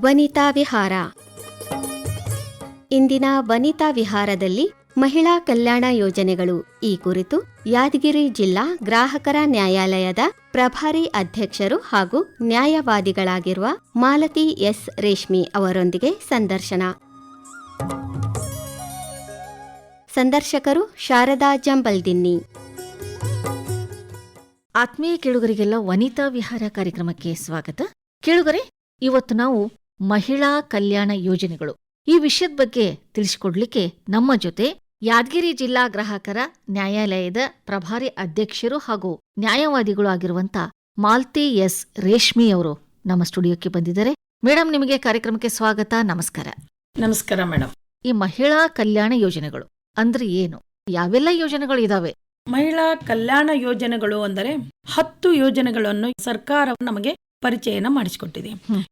ವನಿತಾ ವಿಹಾರ. ಇಂದಿನ ವನಿತಾ ವಿಹಾರದಲ್ಲಿ ಮಹಿಳಾ ಕಲ್ಯಾಣ ಯೋಜನೆಗಳು. ಈ ಕುರಿತು ಯಾದಗಿರಿ ಜಿಲ್ಲಾ ಗ್ರಾಹಕರ ನ್ಯಾಯಾಲಯದ ಪ್ರಭಾರಿ ಅಧ್ಯಕ್ಷರು ಹಾಗೂ ನ್ಯಾಯವಾದಿಗಳಾಗಿರುವ ಮಾಲತಿ ಎಸ್ ರೇಷ್ಮಿ ಅವರೊಂದಿಗೆ ಸಂದರ್ಶನ. ಸಂದರ್ಶಕರು ಶಾರದಾ ಜಂಬಲ್ದಿನ್ನಿ. ಆತ್ಮೀಯ ಕೇಳುಗರಿಗೆಲ್ಲ ವನಿತಾ ವಿಹಾರ ಕಾರ್ಯಕ್ರಮಕ್ಕೆ ಸ್ವಾಗತ. ಕೇಳುಗರೆ, ಇವತ್ತು ನಾವು ಮಹಿಳಾ ಕಲ್ಯಾಣ ಯೋಜನೆಗಳು. ಈ ವಿಷಯದ ಬಗ್ಗೆ ತಿಳಿಸಿಕೊಡ್ಲಿಕ್ಕೆ ನಮ್ಮ ಜೊತೆ ಯಾದಗಿರಿ ಜಿಲ್ಲಾ ಗ್ರಾಹಕರ ನ್ಯಾಯಾಲಯದ ಪ್ರಭಾರಿ ಅಧ್ಯಕ್ಷರು ಹಾಗೂ ನ್ಯಾಯವಾದಿಗಳು ಆಗಿರುವಂತ ಮಾಲ್ತಿ ಎಸ್. ರೇಷ್ಮಿ ಅವರು ನಮ್ಮ ಸ್ಟುಡಿಯೋಕ್ಕೆ ಬಂದಿದ್ದಾರೆ. ಮೇಡಮ್ ನಿಮಗೆ ಕಾರ್ಯಕ್ರಮಕ್ಕೆ ಸ್ವಾಗತ. ನಮಸ್ಕಾರ. ನಮಸ್ಕಾರ ಮೇಡಮ್ ಈ ಮಹಿಳಾ ಕಲ್ಯಾಣ ಯೋಜನೆಗಳು ಅಂದ್ರೆ ಏನು? ಯಾವೆಲ್ಲ ಯೋಜನೆಗಳು ಇದಾವೆ? ಮಹಿಳಾ ಕಲ್ಯಾಣ ಯೋಜನೆಗಳು ಅಂದರೆ ಹತ್ತು ಯೋಜನೆಗಳನ್ನು ಸರ್ಕಾರ ನಮಗೆ ಪರಿಚಯನ ಮಾಡಿಸಿಕೊಟ್ಟಿದೆ.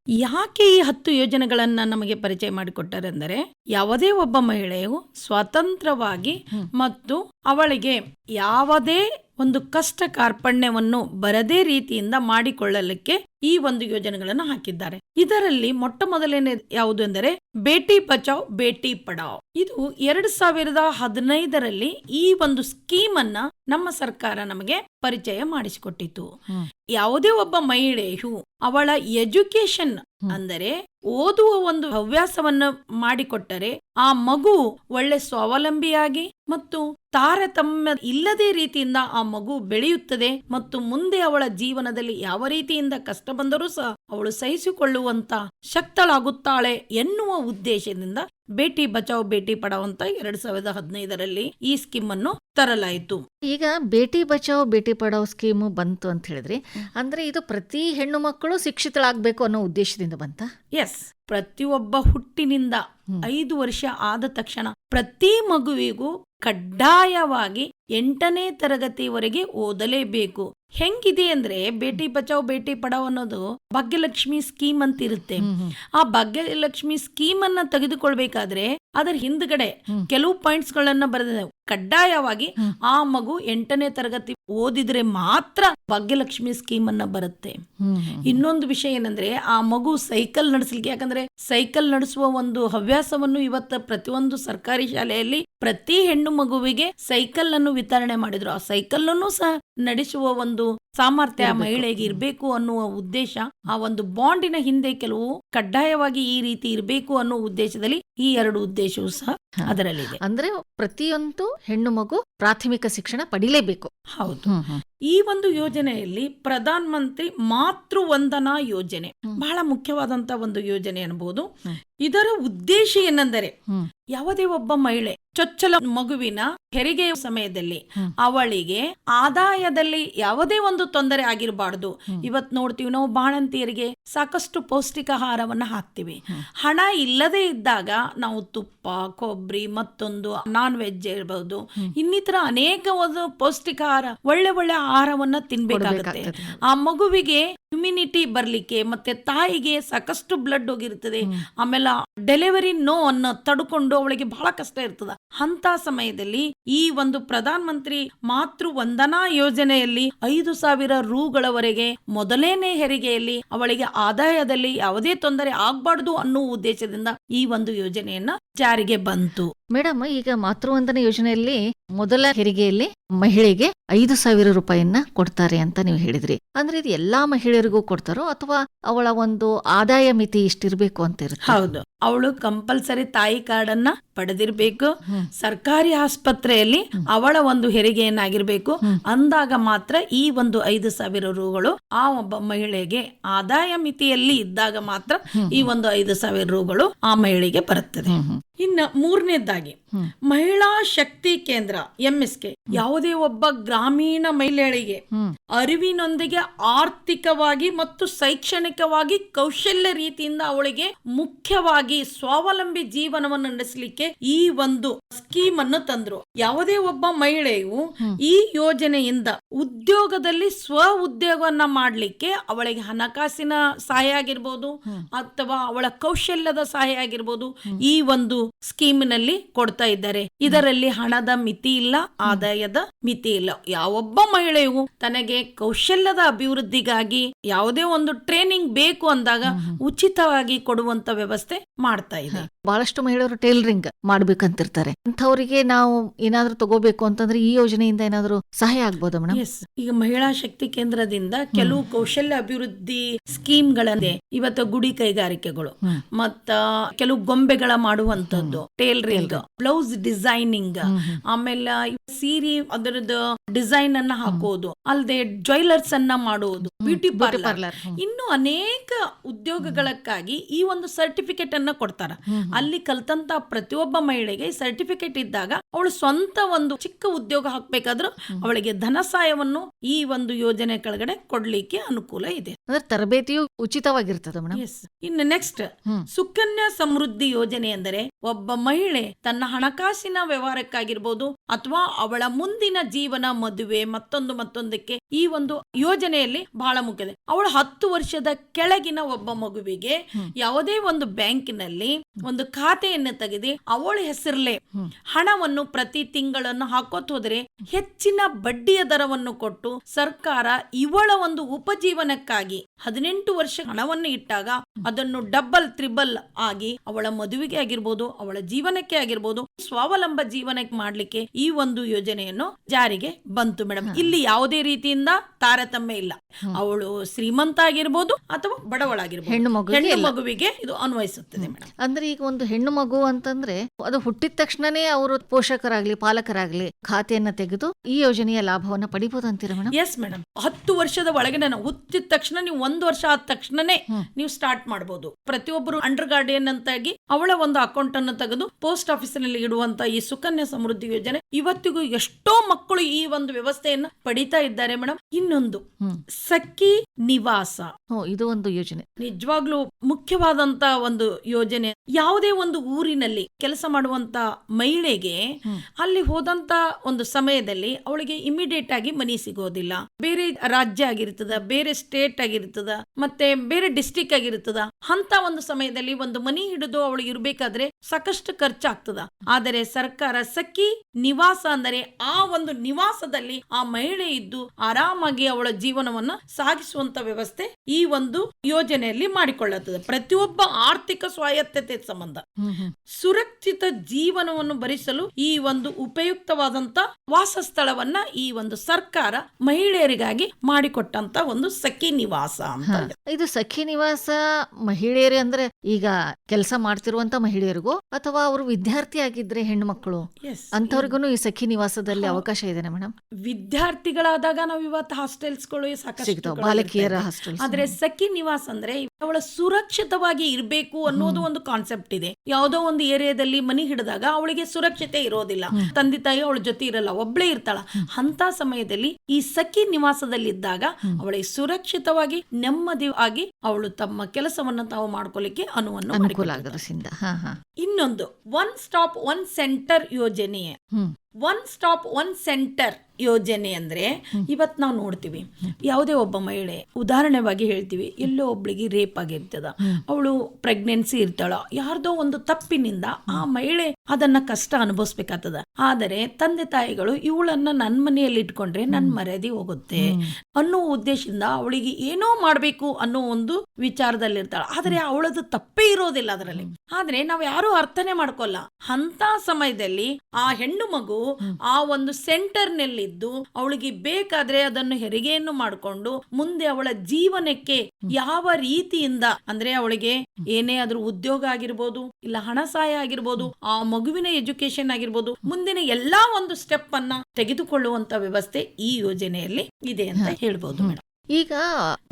ಯಾಕೆ ಈ ಹತ್ತು ಯೋಜನೆಗಳನ್ನು ನಮಗೆ ಪರಿಚಯ ಮಾಡಿಕೊಟ್ಟಾರೆ ಅಂದರೆ ಯಾವುದೇ ಒಬ್ಬ ಮಹಿಳೆಯು ಸ್ವತಂತ್ರವಾಗಿ ಮತ್ತು ಅವಳಿಗೆ ಯಾವುದೇ ಒಂದು ಕಷ್ಟ ಕಾರ್ಪಣ್ಯವನ್ನು ಬರದೇ ರೀತಿಯಿಂದ ಮಾಡಿಕೊಳ್ಳಲಿಕ್ಕೆ ಈ ಒಂದು ಯೋಜನೆಗಳನ್ನು ಹಾಕಿದ್ದಾರೆ ಇದರಲ್ಲಿ ಮೊಟ್ಟ ಮೊದಲನೇ ಯಾವುದು ಎಂದರೆ ಬೇಟಿ ಬಚಾವ್ ಬೇಟಿ ಪಡಾವ್ ಇದು ಎರಡ್ ಸಾವಿರದ ಹದಿನೈದರಲ್ಲಿ ಈ ಒಂದು ಸ್ಕೀಮ್ ಅನ್ನ ನಮ್ಮ ಸರ್ಕಾರ ನಮಗೆ ಪರಿಚಯ ಮಾಡಿಸಿಕೊಟ್ಟಿತು ಹ್ಮ್. ಯಾವುದೇ ಒಬ್ಬ ಮಹಿಳೆಯು ಅವಳ ಎಜುಕೇಶನ್. ಅಂದರೆ ಓದುವ ಒಂದು ಹವ್ಯಾಸವನ್ನು ಮಾಡಿಕೊಟ್ಟರೆ ಆ ಮಗು ಒಳ್ಳೆ ಸ್ವಾವಲಂಬಿಯಾಗಿ ಮತ್ತು ತಾರತಮ್ಯ ಇಲ್ಲದೇ ರೀತಿಯಿಂದ ಆ ಮಗು ಬೆಳೆಯುತ್ತದೆ ಮತ್ತು ಮುಂದೆ ಅವಳ ಜೀವನದಲ್ಲಿ ಯಾವ ರೀತಿಯಿಂದ ಕಷ್ಟ ಬಂದರೂ ಸಹ ಅವಳು ಸಹಿಸಿಕೊಳ್ಳುವಂತ ಶಕ್ತಳಾಗುತ್ತಾಳೆ ಎನ್ನುವ ಉದ್ದೇಶದಿಂದ ಬೇಟಿ ಬಚಾವ್ ಬೇಟಿ ಪಡಾವ್ ಅಂತ ಎರಡ್ ಸಾವಿರದ ಹದಿನೈದರಲ್ಲಿ ಈ ಸ್ಕೀಮ್ ಅನ್ನು ತರಲಾಯಿತು. ಈಗ ಬೇಟಿ ಬಚಾವ್ ಬೇಟಿ ಪಡಾವ್ ಸ್ಕೀಮ್ ಬಂತು ಅಂತ ಹೇಳಿದ್ರಿ. ಅಂದ್ರೆ ಇದು ಪ್ರತಿ ಹೆಣ್ಣು ಮಕ್ಕಳು ಶಿಕ್ಷಿತಳಾಗಬೇಕು ಅನ್ನೋ ಉದ್ದೇಶದಿಂದ ಬಂತ? ಎಸ್ ಪ್ರತಿಯೊಬ್ಬ ಹುಟ್ಟಿನಿಂದ. ಐದು ವರ್ಷ ಆದ ತಕ್ಷಣ ಪ್ರತಿ ಮಗುವಿಗೂ ಕಡ್ಡಾಯವಾಗಿ ಎಂಟನೇ ತರಗತಿವರೆಗೆ ಓದಲೇಬೇಕು. ಹೆಂಗಿದೆ ಅಂದ್ರೆ ಬೇಟಿ ಬಚಾವ್ ಬೇಟಿ ಪಡಾವ್ ಅನ್ನೋದು ಭಾಗ್ಯಲಕ್ಷ್ಮಿ ಸ್ಕೀಮ್ ಅಂತ ಇರುತ್ತೆ. ಆ ಭಾಗ್ಯಲಕ್ಷ್ಮಿ ಸ್ಕೀಮ್ ಅನ್ನ ತೆಗೆದುಕೊಳ್ಬೇಕಾದ್ರೆ ಅದರ ಹಿಂದ್ಗಡೆ ಕೆಲವು ಪಾಯಿಂಟ್ಸ್ ಗಳನ್ನ ಬರೆದ ಕಡ್ಡಾಯವಾಗಿ ಆ ಮಗು ಎಂಟನೇ ತರಗತಿ ಓದಿದ್ರೆ ಮಾತ್ರ ಭಾಗ್ಯಲಕ್ಷ್ಮಿ ಸ್ಕೀಮ್ ಅನ್ನ ಬರುತ್ತೆ. ಇನ್ನೊಂದು ವಿಷಯ ಏನಂದ್ರೆ ಆ ಮಗು ಸೈಕಲ್ ನಡೆಸಲಿಕ್ಕೆ ಯಾಕಂದ್ರೆ ಸೈಕಲ್ ನಡೆಸುವ ಒಂದು ಹವ್ಯಾಸವನ್ನು ಇವತ್ತ ಪ್ರತಿಯೊಂದು ಸರ್ಕಾರಿ ಶಾಲೆಯಲ್ಲಿ ಪ್ರತಿ ಹೆಣ್ಣು ಮಗುವಿಗೆ ಸೈಕಲ್ ಅನ್ನು ವಿತರಣೆ ಮಾಡಿದ್ರು. ಆ ಸೈಕಲ್ ಅನ್ನು ಸಹ ನಡೆಸುವ ಒಂದು mundo. ಸಾಮರ್ಥ್ಯ. ಮಹಿಳೆಗೆ ಇರಬೇಕು ಅನ್ನುವ ಉದ್ದೇಶ ಆ ಒಂದು ಬಾಂಡಿನ ಹಿಂದೆ ಕೆಲವು ಕಡ್ಡಾಯವಾಗಿ ಈ ರೀತಿ ಇರಬೇಕು ಅನ್ನೋ ಉದ್ದೇಶದಲ್ಲಿ ಈ ಎರಡು ಉದ್ದೇಶವೂ ಸಹ. ಅದರಲ್ಲಿದೆ. ಅಂದ್ರೆ ಪ್ರತಿಯೊಂದು ಹೆಣ್ಣು ಮಗು ಪ್ರಾಥಮಿಕ ಶಿಕ್ಷಣ ಪಡಿಲೇಬೇಕು. ಹೌದು. ಈ ಒಂದು ಯೋಜನೆಯಲ್ಲಿ ಪ್ರಧಾನ ಮಂತ್ರಿ ಮಾತೃ ವಂದನಾ ಯೋಜನೆ ಬಹಳ ಮುಖ್ಯವಾದಂತ ಒಂದು ಯೋಜನೆ ಅನ್ಬಹುದು ಇದರ ಉದ್ದೇಶ ಏನೆಂದರೆ. ಯಾವುದೇ ಒಬ್ಬ ಮಹಿಳೆ ಚೊಚ್ಚಲ ಮಗುವಿನ ಹೆರಿಗೆಯ ಸಮಯದಲ್ಲಿ ಅವಳಿಗೆ ಆದಾಯದಲ್ಲಿ ಯಾವುದೇ ಒಂದು ತೊಂದರೆ ಆಗಿರಬಾರ್ದು. ಇವತ್ತು ಇವತ್ ನೋಡ್ತೀವಿ ನಾವು ಬಾಣಂತಿಯರಿಗೆ ಸಾಕಷ್ಟು ಪೌಷ್ಟಿಕಾಹಾರವನ್ನ ಹಾಕ್ತಿವಿ. ಹ್ಮ್. ಹಣ ಇಲ್ಲದೆ ಇದ್ದಾಗ ನಾವು ತುಪ್ಪ ಕೊಬ್ಬರಿ ಮತ್ತೊಂದು ನಾನ್ ವೆಜ್ ಇರಬಹುದು. ಇನ್ನಿತರ ಅನೇಕ ಒಂದು ಪೌಷ್ಟಿಕಾಹಾರ ಒಳ್ಳೆ ಒಳ್ಳೆ ಆಹಾರವನ್ನ ತಿನ್ಬೇಕಾಗುತ್ತೆ. ಆ ಮಗುವಿಗೆ ಇಮ್ಯುನಿಟಿ ಬರ್ಲಿಕ್ಕೆ ಮತ್ತೆ ತಾಯಿಗೆ ಸಾಕಷ್ಟು ಬ್ಲಡ್ ಹೋಗಿರ್ತದೆ. ಆಮೇಲೆ ಡೆಲಿವರಿ ನೋ ಅನ್ನ ತಡ್ಕೊಂಡು ಅವಳಿಗೆ ಬಹಳ ಕಷ್ಟ ಇರ್ತದ. ಅಂತ ಸಮಯದಲ್ಲಿ ಈ ಒಂದು ಪ್ರಧಾನ ಮಂತ್ರಿ ಮಾತೃ ವಂದನಾ ಯೋಜನೆಯಲ್ಲಿ ಐದು ಸಾವಿರ ರೂಗಳವರೆಗೆ ಮೊದಲನೇ ಹೆರಿಗೆಯಲ್ಲಿ ಅವಳಿಗೆ ಆದಾಯದಲ್ಲಿ ಯಾವುದೇ ತೊಂದರೆ ಆಗ್ಬಾರ್ದು ಅನ್ನೋ ಉದ್ದೇಶದಿಂದ ಈ ಒಂದು ಯೋಜನೆಯನ್ನ ಜಾರಿಗೆ ಬಂತು. ಮೇಡಮ್ ಈಗ ಮಾತೃವಂದನ ಯೋಜನೆಯಲ್ಲಿ ಮೊದಲ ಹೆರಿಗೆಯಲ್ಲಿ ಮಹಿಳೆಗೆ ಐದು ಸಾವಿರ ರೂಪಾಯಿಯನ್ನ ಕೊಡ್ತಾರೆ ಅಂತ ನೀವು ಹೇಳಿದ್ರಿ. ಅಂದ್ರೆ ಇದು ಎಲ್ಲಾ ಮಹಿಳೆಯರಿಗೂ ಕೊಡ್ತಾರೋ ಅಥವಾ ಅವಳ ಒಂದು ಆದಾಯ ಮಿತಿ ಇಷ್ಟಿರ್ಬೇಕು ಅಂತ ಇರುತ್ತೆ? ಹೌದು. ಅವಳು ಕಂಪಲ್ಸರಿ ತಾಯಿ ಕಾರ್ಡ್ ಅನ್ನ ಪಡೆದಿರ್ಬೇಕು ಸರ್ಕಾರಿ ಆಸ್ಪತ್ರೆಯಲ್ಲಿ ಅವಳ ಒಂದು ಹೆರಿಗೆಯನ್ನಾಗಿರ್ಬೇಕು. ಅಂದಾಗ ಮಾತ್ರ ಈ ಒಂದು ಐದು ಸಾವಿರ ರೂಗಳು ಆ ಒಬ್ಬ ಮಹಿಳೆಗೆ ಆದಾಯ ಮಿತಿಯಲ್ಲಿ ಇದ್ದಾಗ ಮಾತ್ರ ಈ ಒಂದು ಐದು ಸಾವಿರ ರೂಗಳು ಆ ಮಹಿಳೆಗೆ ಬರುತ್ತದೆ. ಇನ್ನ ಮೂರನೇದಾಗಿ. ಮಹಿಳಾ ಶಕ್ತಿ ಕೇಂದ್ರ ಎಂ ಎಸ್ ಎಂಎಸ್ಕೆ ಯಾವುದೇ ಒಬ್ಬ ಗ್ರಾಮೀಣ ಮಹಿಳೆಯರಿಗೆ ಅರಿವಿನೊಂದಿಗೆ ಆರ್ಥಿಕವಾಗಿ ಮತ್ತು ಶೈಕ್ಷಣಿಕವಾಗಿ ಕೌಶಲ್ಯ ರೀತಿಯಿಂದ ಅವಳಿಗೆ ಮುಖ್ಯವಾಗಿ ಸ್ವಾವಲಂಬಿ ಜೀವನವನ್ನು ನಡೆಸಲಿಕ್ಕೆ ಈ ಒಂದು ಸ್ಕೀಮ್ ಅನ್ನು ತಂದ್ರು. ಯಾವುದೇ ಒಬ್ಬ ಮಹಿಳೆಯು ಈ ಯೋಜನೆಯಿಂದ ಉದ್ಯೋಗದಲ್ಲಿ ಸ್ವ ಉದ್ಯೋಗವನ್ನ ಮಾಡಲಿಕ್ಕೆ ಅವಳಿಗೆ ಹಣಕಾಸಿನ ಸಹಾಯ ಆಗಿರ್ಬೋದು ಅಥವಾ ಅವಳ ಕೌಶಲ್ಯದ ಸಹಾಯ ಆಗಿರ್ಬೋದು ಈ ಒಂದು ಸ್ಕೀಮಿನಲ್ಲಿ ಕೊಡ್ತಾ ಮಾಡ್ತಾ ಇದ್ದಾರೆ. ಇದರಲ್ಲಿ ಹಣದ ಮಿತಿ ಇಲ್ಲ ಆದಾಯದ ಮಿತಿ ಇಲ್ಲ. ಯಾವೊಬ್ಬ ಮಹಿಳೆಯು ತನಗೆ ಕೌಶಲ್ಯದ ಅಭಿವೃದ್ಧಿಗಾಗಿ ಯಾವುದೇ ಒಂದು ಟ್ರೈನಿಂಗ್ ಬೇಕು ಅಂದಾಗ ಉಚಿತವಾಗಿ ಕೊಡುವಂತ ವ್ಯವಸ್ಥೆ ಮಾಡ್ತಾ ಇದೆ. ಬಹಳಷ್ಟು ಮಹಿಳೆಯರು ಟೈಲರಿಂಗ್ ಮಾಡ್ಬೇಕಂತಿರ್ತಾರೆ. ಅಂಥವರಿಗೆ ನಾವು ಏನಾದ್ರೂ ತಗೋಬೇಕು ಅಂತಂದ್ರೆ ಈ ಯೋಜನೆಯಿಂದ ಏನಾದ್ರೂ ಸಹಾಯ ಆಗ್ಬೋದು ಮೇಡಮ್? ಈಗ ಮಹಿಳಾ ಶಕ್ತಿ ಕೇಂದ್ರದಿಂದ ಕೆಲವು ಕೌಶಲ್ಯ ಅಭಿವೃದ್ಧಿ ಸ್ಕೀಮ್ಗಳನ್ನೇ ಇವತ್ತು ಗುಡಿ ಕೈಗಾರಿಕೆಗಳು. ಮತ್ತ ಕೆಲವು ಗೊಂಬೆಗಳ ಮಾಡುವಂತದ್ದು ಟೇಲರಿಂಗ್. Blouse designing. ಆಮೇಲೆ ಸೀರೆ ಅದರದ್ದು ಡಿಸೈನ್ ಅನ್ನ ಹಾಕೋದು. ಅಲ್ಲದೆ ಜ್ಯುವೆಲರ್ಸ್ ಅನ್ನ ಮಾಡುವುದು ಬ್ಯೂಟಿ ಪಾರ್ಲರ್. ಇನ್ನು ಅನೇಕ ಉದ್ಯೋಗಗಳಕ್ಕಾಗಿ ಈ ಒಂದು ಸರ್ಟಿಫಿಕೇಟ್ ಅನ್ನ ಕೊಡ್ತಾರ. ಅಲ್ಲಿ ಕಲ್ತಂತ ಪ್ರತಿಯೊಬ್ಬ ಮಹಿಳೆಗೆ ಸರ್ಟಿಫಿಕೇಟ್ ಇದ್ದಾಗ ಅವಳು ಸ್ವಂತ ಒಂದು ಚಿಕ್ಕ ಉದ್ಯೋಗ ಹಾಕ್ಬೇಕಾದ್ರೂ ಅವಳಿಗೆ ಧನ ಸಹಾಯವನ್ನು ಈ ಒಂದು ಯೋಜನೆ ಕೆಳಗಡೆ ಕೊಡ್ಲಿಕ್ಕೆ ಅನುಕೂಲ ಇದೆ. ಅಂದ್ರೆ ತರಬೇತಿಯು ಉಚಿತವಾಗಿರ್ತದೆ ಮೇಡಮ್? ಎಸ್ ಇನ್ನು ನೆಕ್ಸ್ಟ್. ಸುಕನ್ಯಾ ಸಮೃದ್ಧಿ ಯೋಜನೆ ಎಂದರೆ ಒಬ್ಬ ಮಹಿಳೆ ತನ್ನ ಹಣಕಾಸಿನ ವ್ಯವಹಾರಕ್ಕಾಗಿರ್ಬೋದು ಅಥವಾ ಅವಳ ಮುಂದಿನ ಜೀವನ ಮದುವೆ ಮತ್ತೊಂದು ಮತ್ತೊಂದಕ್ಕೆ ಈ ಒಂದು ಯೋಜನೆಯಲ್ಲಿ ಬಹಳ ಮುಖ್ಯ ಅವಳು ಹತ್ತು ವರ್ಷದ ಕೆಳಗಿನ ಒಬ್ಬ ಮಗುವಿಗೆ. ಯಾವುದೇ ಒಂದು ಬ್ಯಾಂಕಿನಲ್ಲಿ ಒಂದು ಖಾತೆಯನ್ನು ತೆಗೆದು ಅವಳ ಹೆಸರಲ್ಲೇ ಹಣವನ್ನು ಪ್ರತಿ ತಿಂಗಳನ್ನು ಹಾಕೋತ್ ಹೋದ್ರೆ ಹೆಚ್ಚಿನ ಬಡ್ಡಿಯ ದರವನ್ನು ಕೊಟ್ಟು ಸರ್ಕಾರ ಇವಳ ಒಂದು ಉಪಜೀವನಕ್ಕಾಗಿ ಹದಿನೆಂಟು ವರ್ಷ ಹಣವನ್ನು ಇಟ್ಟಾಗ ಅದನ್ನು ಡಬಲ್ ತ್ರಿಬಲ್ ಆಗಿ ಅವಳ ಮದುವೆಗೆ ಆಗಿರ್ಬೋದು ಅವಳ ಜೀವನಕ್ಕೆ ಆಗಿರ್ಬೋದು ಸ್ವಾವಲಂಬ ಜೀವನಕ್ಕೆ ಮಾಡ್ಲಿಕ್ಕೆ ಈ ಒಂದು ಯೋಜನೆಯನ್ನು ಜಾರಿಗೆ ಬಂತು ಮೇಡಮ್ ಇಲ್ಲಿ ಯಾವುದೇ ರೀತಿಯಿಂದ ತಾರತಮ್ಯ ಇಲ್ಲ. ಅವಳು ಶ್ರೀಮಂತ ಆಗಿರ್ಬೋದು ಅಥವಾ ಬಡವಳಾಗಿರ್ಬೋದು. ಹೆಣ್ಣು ಮಗು ಹೆಣ್ಣು ಮಗುವಿಗೆ ಇದು ಅನ್ವಯಿಸುತ್ತದೆ ಮೇಡಮ್. ಅಂದ್ರೆ ಈಗ ಒಂದು ಹೆಣ್ಣು ಮಗು ಅಂತಂದ್ರೆ ಅದು ಹುಟ್ಟಿದ ತಕ್ಷಣನೇ ಅವರು ಪೋಷಕರಾಗ್ಲಿ ಪಾಲಕರಾಗ್ಲಿ ಖಾತೆಯನ್ನ ತೆಗೆದು ಈ ಯೋಜನೆಯ ಲಾಭವನ್ನ ಪಡಿಬಹುದು ಅಂತೀರ ಮೇಡಮ್? Yes madam. ಹತ್ತು ವರ್ಷದ ಒಳಗೆ ನಾನು ಹುಟ್ಟಿದ ತಕ್ಷಣ ನೀವು ಒಂದು ವರ್ಷ ಆದ ತಕ್ಷಣನೇ ನೀವು ಸ್ಟಾರ್ಟ್ ಮಾಡಬಹುದು ಪ್ರತಿಯೊಬ್ಬರು ಅಂಡರ್ ಗಾರ್ಡಿಯನ್ ಅಂತಾಗಿ ಅವಳ ಒಂದು ಅಕೌಂಟ್ ಅನ್ನು ತೆಗೆದು ಪೋಸ್ಟ್ ಆಫೀಸಿನಲ್ಲಿ ಇಡುವಂತ ಈ ಸುಕನ್ಯಾ ಸಮೃದ್ಧಿ ಯೋಜನೆ ಇವತ್ತಿಗೂ ಎಷ್ಟೋ ಮಕ್ಕಳು ಈ ಒಂದು ವ್ಯವಸ್ಥೆಯನ್ನ ಪಡಿತಾ ಇದ್ದಾರೆ ಮೇಡಮ್. ಇನ್ನೊಂದು ಹ್ಮ್. ಸಖಿ ನಿವಾಸ. ಇದು ಒಂದು ಯೋಜನೆ. ನಿಜವಾಗ್ಲೂ ಮುಖ್ಯವಾದಂತ ಒಂದು ಯೋಜನೆ. ಯಾವುದೇ ಒಂದು ಊರಿನಲ್ಲಿ ಕೆಲಸ ಮಾಡುವಂತ ಮಹಿಳೆಗೆ ಅಲ್ಲಿ ಹೋದಂತ ಒಂದು ಸಮಯದಲ್ಲಿ ಅವಳಿಗೆ ಇಮಿಡಿಯೇಟ್ ಆಗಿ ಮನಿ ಸಿಗೋದಿಲ್ಲ. ಬೇರೆ ರಾಜ್ಯ ಆಗಿರ್ತದ ಬೇರೆ ಸ್ಟೇಟ್ ಆಗಿರ್ತದ ಮತ್ತೆ ಬೇರೆ ಡಿಸ್ಟಿಕ್ ಆಗಿರ್ತದ. ಅಂತ ಒಂದು ಸಮಯದಲ್ಲಿ ಒಂದು ಮನಿ ಹಿಡಿದು ಅವಳಿಗೆ ಇರ್ಬೇಕಾದ್ರೆ ಸಾಕಷ್ಟು ಖರ್ಚಾಗ್ತದ. ಆದರೆ ಸರ್ಕಾರ ಸಖಿ ನಿವಾಸ ಅಂದರೆ ಆ ಒಂದು ನಿವಾಸದಲ್ಲಿ ಆ ಮಹಿಳೆ ಇದ್ದು ಆರಾಮಾಗಿ ಅವಳ ಜೀವನವನ್ನ ಸಾಗಿಸುವಂತ ವ್ಯವಸ್ಥೆ ಈ ಒಂದು ಯೋಜನೆಯಲ್ಲಿ ಮಾಡಿಕೊಳ್ಳುತ್ತದೆ. ಪ್ರತಿಯೊಬ್ಬ ಆರ್ಥಿಕ ಸ್ವಾಯತ್ತತೆ ಸಂಬಂಧ. ಸುರಕ್ಷಿತ ಜೀವನವನ್ನು ಭರಿಸಲು ಈ ಒಂದು ಉಪಯುಕ್ತವಾದಂತ ವಾಸಸ್ಥಳವನ್ನ ಈ ಒಂದು ಸರ್ಕಾರ ಮಹಿಳೆಯರಿಗಾಗಿ ಮಾಡಿಕೊಟ್ಟಂತ ಒಂದು ಸಖಿ ನಿವಾಸ ಅಂತ ಇದೆ. ಇದು ಸಖಿ ನಿವಾಸ ಮಹಿಳೆಯರೇ ಅಂದ್ರೆ ಈಗ ಕೆಲಸ ಮಾಡ್ತಿರುವಂತ ಮಹಿಳೆಯರಿಗೂ ಅಥವಾ ಅವರು ವಿದ್ಯಾರ್ಥಿ ಆಗಿದ್ರೆ ಹೆಣ್ಣು ಮಕ್ಕಳು ಅಂತವ್ರಿಗೂ ಈ ಸಖಿ ನಿವಾಸದಲ್ಲಿ ಅವಕಾಶ ಇದೆ ಮೇಡಮ್. ವಿದ್ಯಾರ್ಥಿಗಳಾದಾಗ ನಾವು ಇವತ್ತು ಹಾಸ್ಟೆಲ್ಸ್ಗಳು ಸಾಕಷ್ಟು ಬಾಲಕಿಯರ. ಹಾಸ್ಟೆಲ್ ಆದ್ರೆ ಸಖಿ ನಿವಾಸ ಅಂದ್ರೆ ಅವಳ ಸುರಕ್ಷಿತವಾಗಿ ಇರಬೇಕು ಅನ್ನೋದು ಒಂದು ಕಾನ್ಸೆಪ್ಟ್ ಇದೆ. ಯಾವುದೋ ಒಂದು ಏರಿಯಾದಲ್ಲಿ ಮನಿ ಹಿಡಿದಾಗ ಅವಳಿಗೆ ಸುರಕ್ಷತೆ ಇರೋದಿಲ್ಲ. ತಂದೆ ತಾಯಿ ಅವಳ ಜೊತೆ ಇರಲ್ಲ ಒಬ್ಳೇ ಇರ್ತಾಳ. ಅಂತ ಸಮಯದಲ್ಲಿ ಈ ಸಖಿ ನಿವಾಸದಲ್ಲಿದ್ದಾಗ ಅವಳಿಗೆ ಸುರಕ್ಷಿತವಾಗಿ ನೆಮ್ಮದಿ ಆಗಿ ಅವಳು ತಮ್ಮ ಕೆಲಸವನ್ನ ತಾವು ಮಾಡ್ಕೊಳ್ಳಿಕ್ಕೆ ಅನುವನ್ನು ಇನ್ನೊಂದು ಒನ್ ಸ್ಟಾಪ್ ಒನ್ ಸೆಂಟರ್ ಯೋಜನೆ ಒನ್ ಸ್ಟಾಪ್ ಒನ್ ಸೆಂಟರ್ ಯೋಜನೆ ಅಂದ್ರೆ ಇವತ್ ನಾವು ನೋಡ್ತೀವಿ. ಯಾವುದೇ ಒಬ್ಬ ಮಹಿಳೆ ಉದಾಹರಣೆವಾಗಿ ಹೇಳ್ತೀವಿ, ಎಲ್ಲೋ ಒಬ್ಳಿಗೆ ರೇಪ್ ಆಗಿರ್ತದ. ಅವಳು ಪ್ರೆಗ್ನೆನ್ಸಿ ಇರ್ತಾಳ. ಯಾರ್ದೋ ಒಂದು ತಪ್ಪಿನಿಂದ ಆ ಮಹಿಳೆ ಅದನ್ನ ಕಷ್ಟ ಅನುಭವಿಸ್ಬೇಕಾಗ್ತದ. ಆದರೆ ತಂದೆ ತಾಯಿಗಳು ಇವಳನ್ನ ನನ್ ಮನೆಯಲ್ಲಿ ಇಟ್ಕೊಂಡ್ರೆ ನನ್ ಮರ್ಯಾದೆ ಹೋಗುತ್ತೆ ಅನ್ನೋ ಉದ್ದೇಶದಿಂದ ಅವಳಿಗೆ ಏನೋ ಮಾಡ್ಬೇಕು ಅನ್ನೋ ಒಂದು ವಿಚಾರದಲ್ಲಿ ಇರ್ತಾಳ. ಆದ್ರೆ ಅವಳದು ತಪ್ಪೇ ಇರೋದಿಲ್ಲ ಅದರಲ್ಲಿ. ಆದ್ರೆ ನಾವ್ ಯಾರು ಅರ್ಥನೆ ಮಾಡ್ಕೊಲ್ಲ. ಅಂತ ಸಮಯದಲ್ಲಿ ಆ ಹೆಣ್ಣು ಮಗು ಆ ಒಂದು ಸೆಂಟರ್ ನಲ್ಲಿದ್ದು ಅವಳಿಗೆ ಬೇಕಾದ್ರೆ ಅದನ್ನು ಹೆರಿಗೆಯನ್ನು ಮಾಡಿಕೊಂಡು ಮುಂದೆ ಅವಳ ಜೀವನಕ್ಕೆ ಯಾವ ರೀತಿಯಿಂದ ಅಂದ್ರೆ ಅವಳಿಗೆ ಏನೇ ಆದ್ರೂ ಉದ್ಯೋಗ ಆಗಿರ್ಬೋದು ಇಲ್ಲ ಹಣ ಸಹಾಯ ಆಗಿರ್ಬೋದು ಆ ಮಗುವಿನ ಎಜುಕೇಶನ್ ಆಗಿರ್ಬೋದು ಮುಂದಿನ ಎಲ್ಲಾ ಒಂದು ಸ್ಟೆಪ್ ಅನ್ನ ತೆಗೆದುಕೊಳ್ಳುವಂತ ವ್ಯವಸ್ಥೆ ಈ ಯೋಜನೆಯಲ್ಲಿ ಇದೆ ಅಂತ ಹೇಳ್ಬೋದು ಮೇಡಮ್ ಈಗ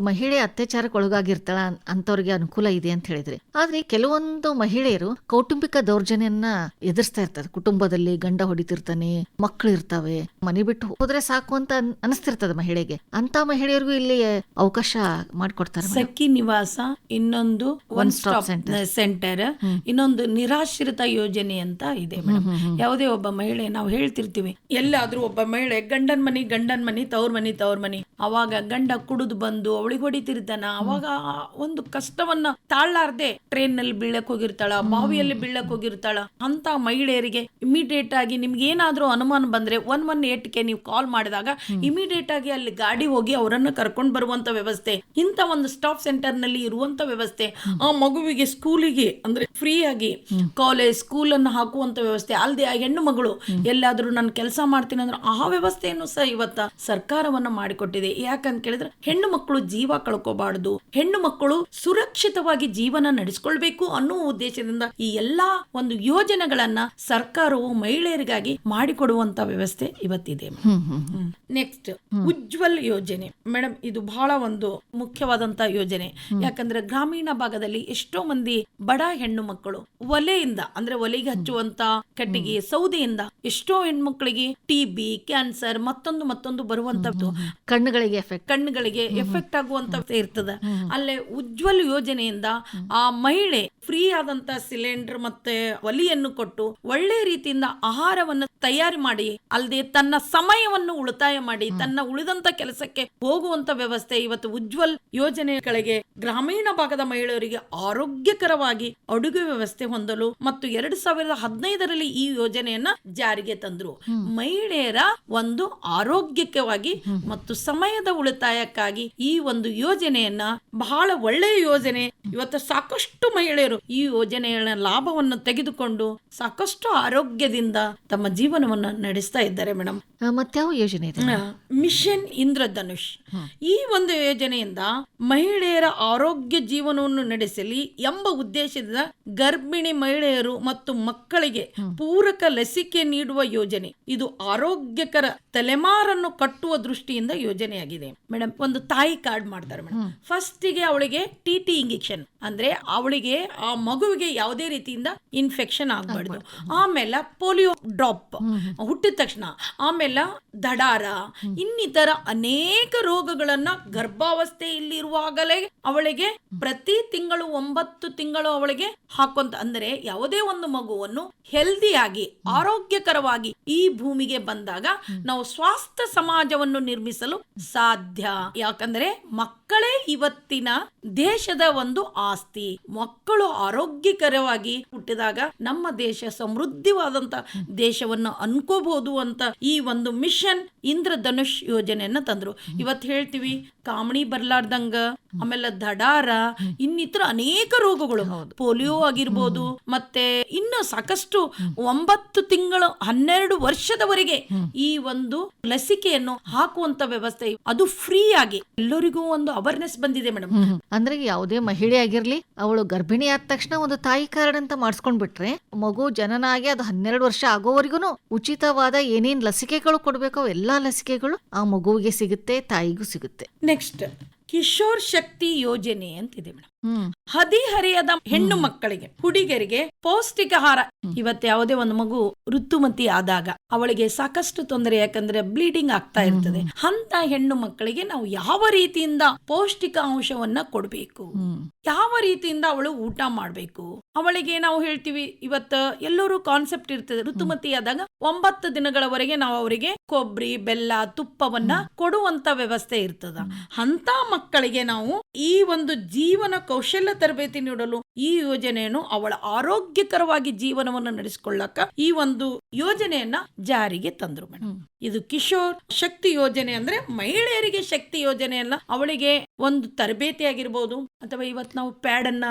ಮಹಿಳೆ ಅತ್ಯಾಚಾರಕ್ಕೆ ಒಳಗಾಗಿರ್ತಾಳ ಅಂತವ್ರಿಗೆ ಅನುಕೂಲ ಇದೆ ಅಂತ ಹೇಳಿದ್ರೆ ಆದ್ರೆ ಕೆಲವೊಂದು ಮಹಿಳೆಯರು ಕೌಟುಂಬಿಕ ದೌರ್ಜನ್ಯನ ಎದುರಿಸ್ತಾ ಇರ್ತಾರೆ ಕುಟುಂಬದಲ್ಲಿ ಗಂಡ ಹೊಡಿತಿರ್ತಾನೆ ಮಕ್ಕಳು ಇರ್ತಾವೆ ಮನೆ ಬಿಟ್ಟು ಹೋದ್ರೆ ಸಾಕು ಅಂತ ಅನ್- ಅನಿಸ್ತಿರ್ತದ ಮಹಿಳೆಗೆ ಅಂತ ಮಹಿಳೆಯರಿಗೂ ಇಲ್ಲಿ ಅವಕಾಶ ಮಾಡಿಕೊಡ್ತಾರೆ. ಸಖಿ ನಿವಾಸ ಇನ್ನೊಂದು ಒನ್ ಸ್ಟಾಪ್. ಸೆಂಟರ್ ಇನ್ನೊಂದು ನಿರಾಶ್ರಿತ ಯೋಜನೆ ಅಂತ ಇದೆ ಮೇಡಮ್. ಯಾವುದೇ ಒಬ್ಬ ಮಹಿಳೆ ನಾವು ಹೇಳ್ತಿರ್ತೀವಿ ಎಲ್ಲಾದ್ರೂ ಒಬ್ಬ ಮಹಿಳೆ ಗಂಡನ್ ಮನಿ ಗಂಡನ್ ಮನಿ ತವ್ರ ಮನಿ ತವ್ರ ಮನಿ ಅವಾಗ ಗಂಡ ಕುಡಿದು ಬಂದು ಅವಳಿಗೆ ಹೊಡಿತಿರ್ತಾನ. ಅವಾಗ ಒಂದು ಕಷ್ಟವನ್ನ ತಾಳ್ಲಾರ್ದೆ ಟ್ರೈನ್ನಲ್ಲಿ ಬೀಳಕ್ ಹೋಗಿರ್ತಾಳ ಬಾವಿಯಲ್ಲಿ ಬೀಳಕ್ ಹೋಗಿರ್ತಾಳ. ಅಂತ ಮಹಿಳೆಯರಿಗೆ ಇಮಿಡಿಯೇಟ್ ಆಗಿ ನಿಮ್ಗೆ ಏನಾದ್ರೂ ಅನುಮಾನ ಬಂದ್ರೆ ಒನ್ ಒನ್ ಏಟ್ಗೆ ನೀವು ಕಾಲ್ ಮಾಡಿದಾಗ ಇಮಿಡಿಯೇಟ್ ಆಗಿ ಅಲ್ಲಿ ಗಾಡಿ ಹೋಗಿ ಅವರನ್ನ ಕರ್ಕೊಂಡ್ ಬರುವಂತ ವ್ಯವಸ್ಥೆ. ಇಂತ ಒಂದು ಸ್ಟಾಪ್ ಸೆಂಟರ್ನಲ್ಲಿ ಇರುವಂತ ವ್ಯವಸ್ಥೆ. ಆ ಮಗುವಿಗೆ ಸ್ಕೂಲಿಗೆ ಅಂದ್ರೆ ಫ್ರೀ ಆಗಿ ಕಾಲೇಜ್ ಸ್ಕೂಲ್ ಅನ್ನು ಹಾಕುವಂತ ವ್ಯವಸ್ಥೆ. ಅಲ್ಲದೆ ಆ ಹೆಣ್ಣು ಮಗಳು ಎಲ್ಲಾದ್ರೂ ನಾನು ಕೆಲಸ ಮಾಡ್ತೀನಿ ಅಂದ್ರೆ ಆ ವ್ಯವಸ್ಥೆಯನ್ನು ಸಹ ಇವತ್ತ ಸರ್ಕಾರವನ್ನ ಮಾಡಿಕೊಟ್ಟಿದೆ. ಯಾಕಂತ ಕೇಳಿದ್ರೆ ಹೆಣ್ಣು ಮಕ್ಕಳು ಜೀವ ಕಳ್ಕೋಬಾರ್ದು ಹೆಣ್ಣು ಮಕ್ಕಳು ಸುರಕ್ಷಿತವಾಗಿ ಜೀವನ ನಡೆಸ್ಕೊಳ್ಬೇಕು ಅನ್ನೋ ಉದ್ದೇಶದಿಂದ ಈ ಎಲ್ಲಾ ಒಂದು ಯೋಜನೆಗಳನ್ನ ಸರ್ಕಾರವು ಮಹಿಳೆಯರಿಗಾಗಿ ಮಾಡಿಕೊಡುವಂತ ವ್ಯವಸ್ಥೆ ಇವತ್ತಿದೆ. ನೆಕ್ಸ್ಟ್ ಉಜ್ವಲ್ ಯೋಜನೆ. ಮೇಡಮ್ ಇದು ಬಹಳ ಒಂದು ಮುಖ್ಯವಾದಂತ ಯೋಜನೆ. ಯಾಕಂದ್ರೆ ಗ್ರಾಮೀಣ ಭಾಗದಲ್ಲಿ ಎಷ್ಟೋ ಮಂದಿ ಬಡ ಹೆಣ್ಣು ಮಕ್ಕಳು ಒಲೆಯಿಂದ ಅಂದ್ರೆ ಒಲೆಗೆ ಹಚ್ಚುವಂತ ಕಟ್ಟಿಗೆ ಸೌದೆಯಿಂದ ಎಷ್ಟೋ ಹೆಣ್ಮಕ್ಳಿಗೆ ಟಿ ಬಿ ಕ್ಯಾನ್ಸರ್ ಮತ್ತೊಂದು ಮತ್ತೊಂದು ಬರುವಂತದ್ದು ಕಣ್ಣುಗಳಿಗೆ ಎಫೆಕ್ಟ್ ಕಣ್ಣುಗಳಿಗೆ ಎಫೆಕ್ಟ್ ಆಗುವಂತ ಇರ್ತದ. ಅಲ್ಲೇ ಉಜ್ವಲ್ ಯೋಜನೆಯಿಂದ ಆ ಮಹಿಳೆ ಫ್ರೀ ಆದಂತ ಸಿಲಿಂಡರ್ ಮತ್ತೆ ಒಲಿಯನ್ನು ಕೊಟ್ಟು ಒಳ್ಳೆ ರೀತಿಯಿಂದ ಆಹಾರವನ್ನು ತಯಾರಿ ಮಾಡಿ ಅಲ್ಲದೆ ತನ್ನ ಸಮಯವನ್ನು ಉಳಿತಾಯ ಮಾಡಿ ತನ್ನ ಉಳಿದಂತ ಕೆಲಸಕ್ಕೆ ಹೋಗುವಂತ ವ್ಯವಸ್ಥೆ ಇವತ್ತು ಉಜ್ವಲ್ ಯೋಜನೆಗಳಿಗೆ ಗ್ರಾಮೀಣ ಭಾಗದ ಮಹಿಳೆಯರಿಗೆ ಆರೋಗ್ಯಕರವಾಗಿ ಅಡುಗೆ ವ್ಯವಸ್ಥೆ ಹೊಂದಲು ಮತ್ತು ಎರಡು ಸಾವಿರದ ಹದಿನೈದರಲ್ಲಿ ಈ ಯೋಜನೆಯನ್ನ ಜಾರಿಗೆ ತಂದ್ರು. ಮಹಿಳೆಯರ ಒಂದು ಆರೋಗ್ಯಕವಾಗಿ ಮತ್ತು ಸಮಯದ ಉಳಿತಾಯಕ್ಕಾಗಿ ಈ ಒಂದು ಯೋಜನೆಯನ್ನ ಬಹಳ ಒಳ್ಳೆಯ ಯೋಜನೆ. ಇವತ್ತು ಸಾಕಷ್ಟು ಮಹಿಳೆಯರು ಈ ಯೋಜನೆಯ ಲಾಭವನ್ನು ತೆಗೆದುಕೊಂಡು ಸಾಕಷ್ಟು ಆರೋಗ್ಯದಿಂದ ತಮ್ಮ ಜೀವನವನ್ನು ನಡೆಸ್ತಾ ಇದ್ದಾರೆ ಮೇಡಮ್ ಮತ್ಯಾವ ಯೋಜನೆ ಮಿಷನ್ ಇಂದ್ರಧನುಷ್. ಈ ಒಂದು ಯೋಜನೆಯಿಂದ ಮಹಿಳೆಯರ ಆರೋಗ್ಯ ಜೀವನವನ್ನು ನಡೆಸಲಿ ಎಂಬ ಉದ್ದೇಶದಿಂದ ಗರ್ಭಿಣಿ ಮಹಿಳೆಯರು ಮತ್ತು ಮಕ್ಕಳಿಗೆ ಪೂರಕ ಲಸಿಕೆ ನೀಡುವ ಯೋಜನೆ. ಇದು ಆರೋಗ್ಯಕರ ತಲೆಮಾರನ್ನು ಕಟ್ಟುವ ದೃಷ್ಟಿಯಿಂದ ಯೋಜನೆಯಾಗಿದೆ. ಮೇಡಮ್ ಒಂದು ತಾಯಿ ಕಾರ್ಡ್ ಮಾಡ್ತಾರೆ ಮೇಡಮ್ ಫಸ್ಟಿಗೆ ಅವಳಿಗೆ ಟಿ ಟಿ ಇಂಜೆಕ್ಷನ್. ಅಂದ್ರೆ ಅವಳಿಗೆ ಆ ಮಗುವಿಗೆ ಯಾವುದೇ ರೀತಿಯಿಂದ ಇನ್ಫೆಕ್ಷನ್ ಆಗಬಾರ್ದು. ಆಮೇಲೆ ಪೋಲಿಯೋ ಡ್ರಾಪ್ ಹುಟ್ಟಿದ ತಕ್ಷಣ ಆಮೇಲೆ ದಡಾರ ಇನ್ನಿತರ ಅನೇಕ ರೋಗಗಳನ್ನ ಗರ್ಭಾವಸ್ಥೆಯಲ್ಲಿರುವಾಗಲೇ ಅವಳಿಗೆ ಪ್ರತಿ ತಿಂಗಳು ಒಂಬತ್ತು ತಿಂಗಳು ಅವಳಿಗೆ ಹಾಕೊಂತ ಅಂದರೆ ಯಾವುದೇ ಒಂದು ಮಗುವನ್ನು ಹೆಲ್ದಿಯಾಗಿ ಆರೋಗ್ಯಕರವಾಗಿ ಈ ಭೂಮಿಗೆ ಬಂದಾಗ ನಾವು ಸ್ವಾಸ್ಥ್ಯ ಸಮಾಜವನ್ನು ನಿರ್ಮಿಸಲು ಸಾಧ್ಯ. ಯಾಕಂದ್ರೆ ಮಕ್ಕಳೇ ಇವತ್ತಿನ ದೇಶದ ಒಂದು ಆಸ್ತಿ. ಮಕ್ಕಳು ಆರೋಗ್ಯಕರವಾಗಿ ಹುಟ್ಟಿದಾಗ ನಮ್ಮ ದೇಶ ಸಮೃದ್ಧಿವಾದಂತ ದೇಶವನ್ನು ಅನ್ಕೋಬಹುದು ಅಂತ ಈ ಒಂದು ಮಿಷನ್ ಇಂದ್ರಧನುಷ್ ಯೋಜನೆಯನ್ನ ತಂದ್ರು. ಇವತ್ತು ಹೇಳ್ತೀವಿ, ಕಾಮಣಿ ಬರ್ಲಾರ್ದಂಗ ಆಮೇಲೆ ದಡಾರ ಇನ್ನಿತರ ಅನೇಕ ರೋಗಗಳು. ಪೋಲಿಯೋ ಆಗಿರ್ಬೋದು ಮತ್ತೆ ಇನ್ನು ಸಾಕಷ್ಟು ಒಂಬತ್ತು ತಿಂಗಳು ಹನ್ನೆರಡು ವರ್ಷದವರೆಗೆ ಈ ಒಂದು ಲಸಿಕೆಯನ್ನು ಹಾಕುವಂತ ವ್ಯವಸ್ಥೆ ಅದು ಫ್ರೀ ಆಗಿ ಎಲ್ಲರಿಗೂ ಒಂದು ಅವೇರ್ನೆಸ್ ಬಂದಿದೆ ಮೇಡಮ್ ಅಂದ್ರೆ ಯಾವುದೇ ಮಹಿಳೆ ಆಗಿರ್ಲಿ ಅವಳು ಗರ್ಭಿಣಿ ಆದ ತಕ್ಷಣ ಒಂದು ತಾಯಿ ಕಾರ್ಡ್ ಅಂತ ಮಾಡಿಸ್ಕೊಂಡ್ ಬಿಟ್ರೆ ಮಗು ಜನನ ಆಗಿ ಅದು ಹನ್ನೆರಡು ವರ್ಷ ಆಗೋವರೆಗೂ ಉಚಿತವಾದ ಏನೇನ್ ಲಸಿಕೆಗಳು ಕೊಡ್ಬೇಕೋ ಎಲ್ಲಾ ಲಸಿಕೆಗಳು ಆ ಮಗುವಿಗೆ ಸಿಗುತ್ತೆ ತಾಯಿಗೂ ಸಿಗುತ್ತೆ. ನೆಕ್ಸ್ಟ್ ಕಿಶೋರ್ ಶಕ್ತಿ ಯೋಜನೆ ಅಂತಿದೆ ಮೇಡಮ್. ಹದಿಹರೆಯದ ಹೆಣ್ಣು ಮಕ್ಕಳಿಗೆ ಹುಡುಗರಿಗೆ ಪೌಷ್ಟಿಕಾಹಾರ ಇವತ್ತು ಯಾವುದೇ ಒಂದು ಮಗು ಋತುಮತಿ ಆದಾಗ ಅವಳಿಗೆ ಸಾಕಷ್ಟು ತೊಂದರೆ ಯಾಕಂದ್ರೆ ಬ್ಲೀಡಿಂಗ್ ಆಗ್ತಾ ಇರ್ತದೆ. ಅಂತ ಹೆಣ್ಣು ಮಕ್ಕಳಿಗೆ ನಾವು ಯಾವ ರೀತಿಯಿಂದ ಪೌಷ್ಟಿಕ ಅಂಶವನ್ನ ಕೊಡಬೇಕು? ಯಾವ ರೀತಿಯಿಂದ ಅವಳು ಊಟ ಮಾಡಬೇಕು? ಅವಳಿಗೆ ನಾವು ಹೇಳ್ತೀವಿ ಇವತ್ತು ಎಲ್ಲರೂ ಕಾನ್ಸೆಪ್ಟ್ ಇರ್ತದೆ. ಋತುಮತಿ ಆದಾಗ ಒಂಬತ್ತು ದಿನಗಳವರೆಗೆ ನಾವು ಅವರಿಗೆ ಕೊಬ್ಬರಿ ಬೆಲ್ಲ ತುಪ್ಪವನ್ನ ಕೊಡುವಂತ ವ್ಯವಸ್ಥೆ ಇರ್ತದ. ಅಂತ ಮಕ್ಕಳಿಗೆ ನಾವು ಈ ಒಂದು ಜೀವನ ಕೌಶಲ್ಯ ತರಬೇತಿ ನೀಡಲು ಈ ಯೋಜನೆಯನ್ನು ಅವಳ ಆರೋಗ್ಯಕರವಾಗಿ ಜೀವನವನ್ನು ನಡೆಸಿಕೊಳ್ಳಕ ಈ ಒಂದು ಯೋಜನೆಯನ್ನ ಜಾರಿಗೆ ತಂದ್ರು ಮೇಡಮ್ ಇದು ಕಿಶೋರ್ ಶಕ್ತಿ ಯೋಜನೆ ಅಂದ್ರೆ ಮಹಿಳೆಯರಿಗೆ ಶಕ್ತಿ ಯೋಜನೆ ಅಲ್ಲ ಅವಳಿಗೆ ಒಂದು ತರಬೇತಿ ಆಗಿರ್ಬೋದು. ಅಥವಾ ಇವತ್ತು ನಾವು ಪ್ಯಾಡ್ ಅನ್ನ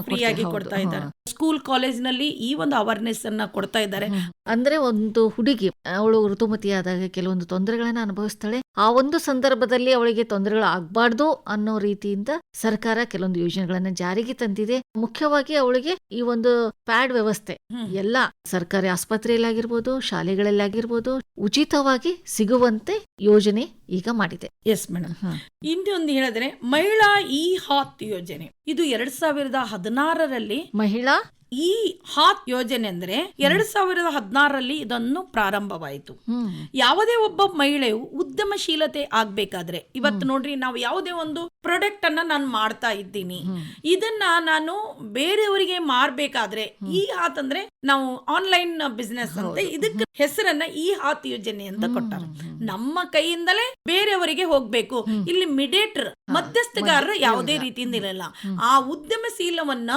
ಫ್ರೀ ಆಗಿ ಕೊಡ್ತಾ ಇದ್ದಾರೆ. ಸ್ಕೂಲ್ ಕಾಲೇಜ್ನಲ್ಲಿ ಈ ಒಂದು ಅವೇರ್ನೆಸ್ ಅನ್ನ ಕೊಡ್ತಾ ಇದ್ದಾರೆ. ಅಂದ್ರೆ ಒಂದು ಹುಡುಗಿ ಅವಳು ಋತುಮತಿ ಆದಾಗ ಕೆಲವೊಂದು ತೊಂದರೆಗಳನ್ನ ಅನುಭವಿಸ್ತಾಳೆ. ಆ ಒಂದು ಸಂದರ್ಭದಲ್ಲಿ ಅವಳಿಗೆ ತೊಂದರೆಗಳು ಆಗ್ಬಾರ್ದು ಅನ್ನೋ ರೀತಿಯಿಂದ ಸರ್ಕಾರ ಕೆಲವೊಂದು ಯೋಜನೆಗಳನ್ನ ಜಾರಿಗೆ ತಂದಿದೆ. ಮುಖ್ಯವಾಗಿ ಅವಳಿಗೆ ಈ ಒಂದು ಪ್ಯಾಡ್ ವ್ಯವಸ್ಥೆ. ಎಲ್ಲ ಸರ್ಕಾರಿ ಆಸ್ಪತ್ರೆಯಲ್ಲಾಗಿರ್ಬೋದು ಶಾಲೆಗಳಲ್ಲಾಗಿರ್ಬೋದು ಉಚಿತವಾಗಿ ಸಿಗುವಂತೆ ಯೋಜನೆ ಈಗ ಮಾಡಿದೆ. Yes madam. ಇನ್ನೊಂದು ಹೇಳಿದ್ರೆ ಮಹಿಳಾ ಇ ಹಾತ್ ಯೋಜನೆ. ಇದು ಎರಡ್ ಸಾವಿರದ ಹದಿನಾರರಲ್ಲಿ ಮಹಿಳಾ ಈ ಹಾತ್ ಯೋಜನೆ ಅಂದ್ರೆ ಎರಡ್ ಸಾವಿರದ ಹದಿನಾರರಲ್ಲಿ ಇದನ್ನು ಪ್ರಾರಂಭವಾಯಿತು. ಯಾವುದೇ ಒಬ್ಬ ಮಹಿಳೆಯು ಉದ್ಯಮಶೀಲತೆ ಆಗ್ಬೇಕಾದ್ರೆ ಇವತ್ತು ನೋಡ್ರಿ ನಾವು ಯಾವುದೇ ಒಂದು ಪ್ರಾಡಕ್ಟ್ ಅನ್ನ ನಾನು ಮಾಡ್ತಾ ಇದ್ದೀನಿ. ಇದನ್ನ ನಾನು ಬೇರೆಯವರಿಗೆ ಮಾರ್ಬೇಕಾದ್ರೆ ಈ ಹಾತ್ ಅಂದ್ರೆ ನಾವು ಆನ್ಲೈನ್ ಬಿಸ್ನೆಸ್ ಅಂತ ಇದಕ್ಕೆ ಹೆಸರನ್ನ ಈ ಹಾತ್ ಯೋಜನೆ ಅಂತ ಕೊಟ್ಟಾರೆ. ನಮ್ಮ ಕೈಯಿಂದಲೇ ಬೇರೆಯವರಿಗೆ ಹೋಗ್ಬೇಕು. ಇಲ್ಲಿ ಮಿಡೇಟರ್ ಮಧ್ಯಸ್ಥಗಾರರು ಯಾವುದೇ ರೀತಿಯಿಂದ ಇರಲ್ಲ ಆ ಉದ್ಯಮಶೀಲವನ್ನ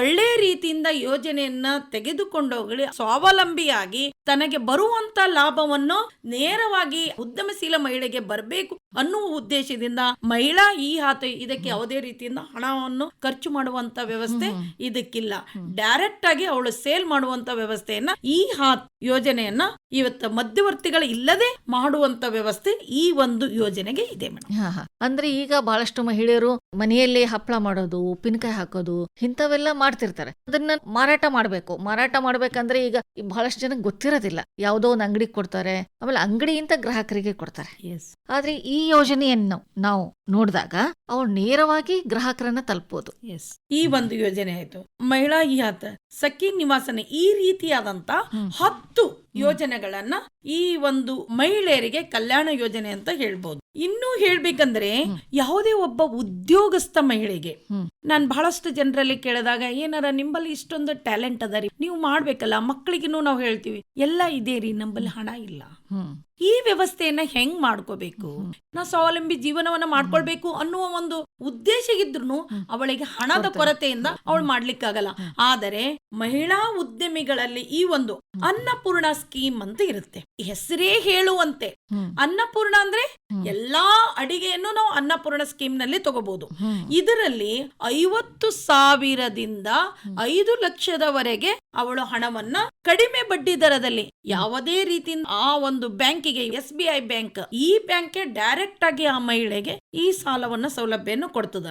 ಒಳ್ಳೆ ರೀತಿಯಿಂದ ಯೋಜನೆಯನ್ನ ತೆಗೆದುಕೊಂಡೋಗಲಿ ಸ್ವಾವಲಂಬಿಯಾಗಿ ತನಗೆ ಬರುವಂತ ಲಾಭವನ್ನು ನೇರವಾಗಿ ಉದ್ಯಮಶೀಲ ಮಹಿಳೆಗೆ ಬರಬೇಕು ಅನ್ನುವ ಉದ್ದೇಶದಿಂದ ಮಹಿಳಾ ಈ ಹಾತ ಇದಕ್ಕೆ ಯಾವುದೇ ರೀತಿಯಿಂದ ಹಣವನ್ನು ಖರ್ಚು ಮಾಡುವಂತ ವ್ಯವಸ್ಥೆ ಇದಕ್ಕಿಲ್ಲ. ಡೈರೆಕ್ಟ್ ಆಗಿ ಅವಳು ಸೇಲ್ ಮಾಡುವಂತ ವ್ಯವಸ್ಥೆಯನ್ನ ಈ ಹಾತ್ ಯೋಜನೆಯನ್ನ ಇವತ್ತು ಮಧ್ಯವರ್ತಿಗಳು ಇಲ್ಲದೆ ಮಾಡುವಂತ ವ್ಯವಸ್ಥೆ ಈ ಒಂದು ಯೋಜನೆಗೆ ಇದೆ ಮೇಡಮ್. ಅಂದ್ರೆ ಈಗ ಬಹಳಷ್ಟು ಮಹಿಳೆಯರು ಮನೆಯಲ್ಲಿ ಹಪ್ಪಳ ಮಾಡೋದು ಉಪ್ಪಿನಕಾಯಿ ಹಾಕೋದು ಇಂಥವೆಲ್ಲ ಮಾಡ್ತಿರ್ತಾರೆ. ಅದನ್ನ ಮಾರಾಟ ಮಾಡಬೇಕು. ಮಾರಾಟ ಮಾಡ್ಬೇಕಂದ್ರೆ ಈಗ ಬಹಳಷ್ಟು ಜನಕ್ಕೆ ಗೊತ್ತಿರೋದಿಲ್ಲ. ಯಾವುದೋ ಒಂದು ಅಂಗಡಿಗೆ ಕೊಡ್ತಾರೆ. ಆಮೇಲೆ ಅಂಗಡಿಯಿಂದ ಗ್ರಾಹಕರಿಗೆ ಕೊಡ್ತಾರೆ. ಆದ್ರೆ ಈ ಯೋಜನೆಯನ್ನು ನಾವು ನೋಡಿದಾಗ ಅವ್ರು ನೇರವಾಗಿ ಗ್ರಾಹಕರನ್ನ ತಲುಪಬಹುದು ಈ ಒಂದು ಯೋಜನೆ ಆಯ್ತು. ಮಹಿಳಾ ಸಖಿ ನಿವಾಸನೆ ಈ ರೀತಿಯಾದಂತ ಹತ್ತು ಯೋಜನೆಗಳನ್ನ ಈ ಒಂದು ಮಹಿಳೆಯರಿಗೆ ಕಲ್ಯಾಣ ಯೋಜನೆ ಅಂತ ಹೇಳ್ಬೋದು. ಇನ್ನೂ ಹೇಳ್ಬೇಕಂದ್ರೆ ಯಾವುದೇ ಒಬ್ಬ ಉದ್ಯೋಗಸ್ಥ ಮಹಿಳೆಗೆ. ನಾನ್ ಬಹಳಷ್ಟು ಜನರಲ್ಲಿ ಕೇಳಿದಾಗ ಏನಾರ ನಿಂಬಲ್ಲಿ ಇಷ್ಟೊಂದು ಟ್ಯಾಲೆಂಟ್ ಅದ ರೀ ನೀವು ಮಾಡ್ಬೇಕಲ್ಲ ಮಕ್ಕಳಿಗೂ ನಾವು ಹೇಳ್ತೀವಿ ಎಲ್ಲ ಇದೆ ರೀ ನಂಬಲ್ಲಿ ಹಣ ಇಲ್ಲ. ಈ ವ್ಯವಸ್ಥೆಯನ್ನ ಹೆಂಗ್ ಮಾಡ್ಕೋಬೇಕು? ನಾ ಸ್ವಾವಲಂಬಿ ಜೀವನವನ್ನ ಮಾಡ್ಕೊಳ್ಬೇಕು ಅನ್ನುವ ಒಂದು ಉದ್ದೇಶ ಇದ್ರು ಅವಳಿಗೆ ಹಣದ ಕೊರತೆಯಿಂದ ಅವಳು ಮಾಡ್ಲಿಕ್ಕಾಗಲ್ಲ. ಆದರೆ ಮಹಿಳಾ ಉದ್ಯಮಿಗಳಲ್ಲಿ ಈ ಒಂದು ಅನ್ನಪೂರ್ಣ ಸ್ಕೀಮ್ ಅಂತ ಇರುತ್ತೆ. ಹೆಸರೇ ಹೇಳುವಂತೆ. ಅನ್ನಪೂರ್ಣ ಅಂದ್ರೆ ಎಲ್ಲಾ ಅಡಿಗೆಯನ್ನು ನಾವು ಅನ್ನಪೂರ್ಣ ಸ್ಕೀಮ್ನಲ್ಲಿ ತಗೋಬಹುದು ಇದರಲ್ಲಿ ಐವತ್ತು ಸಾವಿರದಿಂದ ಐದು ಲಕ್ಷದವರೆಗೆ ಅವಳು ಹಣವನ್ನ ಕಡಿಮೆ ಬಡ್ಡಿ ದರದಲ್ಲಿ ಯಾವುದೇ ರೀತಿಯಿಂದ ಆ ಒಂದು ಬ್ಯಾಂಕಿಗೆ ಎಸ್ ಬಿ ಐ ಬ್ಯಾಂಕ್ ಈ ಬ್ಯಾಂಕ್ ಡೈರೆಕ್ಟ್ ಆಗಿ ಆ ಮಹಿಳೆಗೆ ಈ ಸಾಲವನ್ನ ಸೌಲಭ್ಯವನ್ನು ಕೊಡ್ತದ.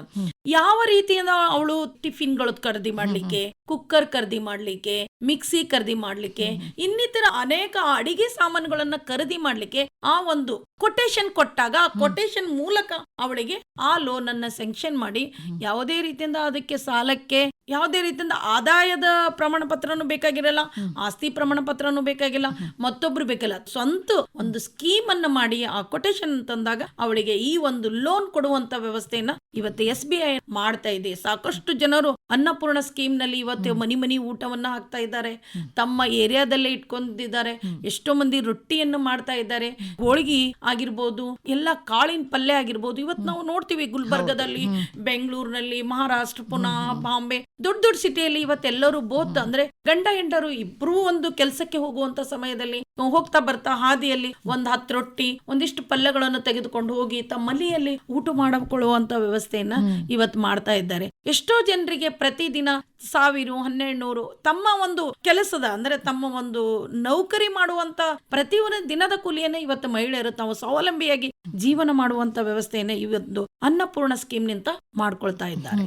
ಯಾವ ರೀತಿಯಿಂದ ಅವಳು ಟಿಫಿನ್ ಟಿಫಿನ್ಗಳು ಖರೀದಿ ಮಾಡ್ಲಿಕ್ಕೆ ಕುಕ್ಕರ್ ಖರೀದಿ ಮಾಡ್ಲಿಕ್ಕೆ ಮಿಕ್ಸಿ ಖರೀದಿ ಮಾಡ್ಲಿಕ್ಕೆ ಇನ್ನಿತರ ಅನೇಕ ಅಡಿಗೆ ಸಾಮಾನುಗಳನ್ನ ಖರೀದಿ ಮಾಡ್ಲಿಕ್ಕೆ ಆ ಒಂದು ಕೊಟೇಶನ್ ಕೊಟ್ಟಾಗ ಆ ಕೊಟೇಶನ್ ಮೂಲಕ ಅವಳಿಗೆ ಆ ಲೋನ್ ಅನ್ನ ಸ್ಯಾಂಕ್ಷನ್ ಮಾಡಿ ಯಾವುದೇ ರೀತಿಯಿಂದ ಅದಕ್ಕೆ ಸಾಲಕ್ಕೆ ಯಾವುದೇ ರೀತಿಯಿಂದ ಆದಾಯದ ಪ್ರಮಾಣ ಪತ್ರನೂ ಬೇಕಾಗಿರಲ್ಲ ಆಸ್ತಿ ಪ್ರಮಾಣ ಪತ್ರನೂ ಬೇಕಾಗಿಲ್ಲ ಮತ್ತೊಬ್ರು ಬೇಕಲ್ಲ. ಸ್ವಂತ ಒಂದು ಸ್ಕೀಮ್ ಅನ್ನ ಮಾಡಿ ಆ ಕೊಟೇಶನ್ ತಂದಾಗ ಅವಳಿಗೆ ಈ ಒಂದು ಲೋನ್ ಕೊಡುವಂತ ವ್ಯವಸ್ಥೆಯನ್ನ ಇವತ್ತು ಎಸ್ ಬಿ ಐ ಮಾಡ್ತಾ ಇದೆ. ಸಾಕಷ್ಟು ಜನರು ಅನ್ನಪೂರ್ಣ ಸ್ಕೀಮ್ನಲ್ಲಿ ಇವತ್ತು ಮನಿ ಮನಿ ಊಟವನ್ನ ಹಾಕ್ತಾ ಇದ್ದಾರೆ. ತಮ್ಮ ಏರಿಯಾದಲ್ಲೇ ಇಟ್ಕೊಂಡಿದ್ದಾರೆ. ಎಷ್ಟೋ ಮಂದಿ ರೊಟ್ಟಿಯನ್ನು ಮಾಡ್ತಾ ಇದ್ದಾರೆ. ಹೋಳಿಗೆ ಆಗಿರ್ಬೋದು ಎಲ್ಲ ಕಾಳಿನ ಪಲ್ಯ ಆಗಿರ್ಬೋದು. ಇವತ್ತು ನಾವು ನೋಡ್ತೀವಿ ಗುಲ್ಬರ್ಗದಲ್ಲಿ ಬೆಂಗಳೂರಿನಲ್ಲಿ ಮಹಾರಾಷ್ಟ್ರ ಪುನಃ ಬಾಂಬೆ. ದೊಡ್ಡ ದೊಡ್ಡ ಸಿಟಿಯಲ್ಲಿ ಇವತ್ತೆಲ್ಲರೂ ಬೋತ್ ಅಂದ್ರೆ ಗಂಡ ಹೆಂಡರು ಇಬ್ರು ಒಂದು ಕೆಲಸಕ್ಕೆ ಹೋಗುವಂತ ಸಮಯದಲ್ಲಿ ಹೋಗ್ತಾ ಬರ್ತಾ ಹಾದಿಯಲ್ಲಿ ಒಂದ್ ಹತ್ತು ರೊಟ್ಟಿ ಒಂದಿಷ್ಟು ಪಲ್ಯಗಳನ್ನು ತೆಗೆದುಕೊಂಡು ಹೋಗಿ ತಮ್ಮ ಮನೆಯಲ್ಲಿ ಊಟ ಮಾಡಿಕೊಳ್ಳುವಂತ ವ್ಯವಸ್ಥೆಯನ್ನ ಇವತ್ತು ಮಾಡ್ತಾ ಇದ್ದಾರೆ. ಎಷ್ಟೋ ಜನರಿಗೆ ಪ್ರತಿದಿನ ಸಾವಿರ ಹನ್ನೆರಡು ನೂರು ತಮ್ಮ ಒಂದು ಕೆಲಸದ, ಅಂದ್ರೆ ತಮ್ಮ ಒಂದು ನೌಕರಿ ಮಾಡುವಂತ ಪ್ರತಿಯೊಂದು ದಿನದ ಕೂಲಿಯನ್ನ ಇವತ್ತು ಮಹಿಳೆಯರು ತಾವು ಸ್ವಾವಲಂಬಿಯಾಗಿ ಜೀವನ ಮಾಡುವಂತ ವ್ಯವಸ್ಥೆಯನ್ನ ಇವತ್ತು ಅನ್ನಪೂರ್ಣ ಸ್ಕೀಮ್ ನಿಂತ ಮಾಡ್ಕೊಳ್ತಾ ಇದ್ದಾರೆ.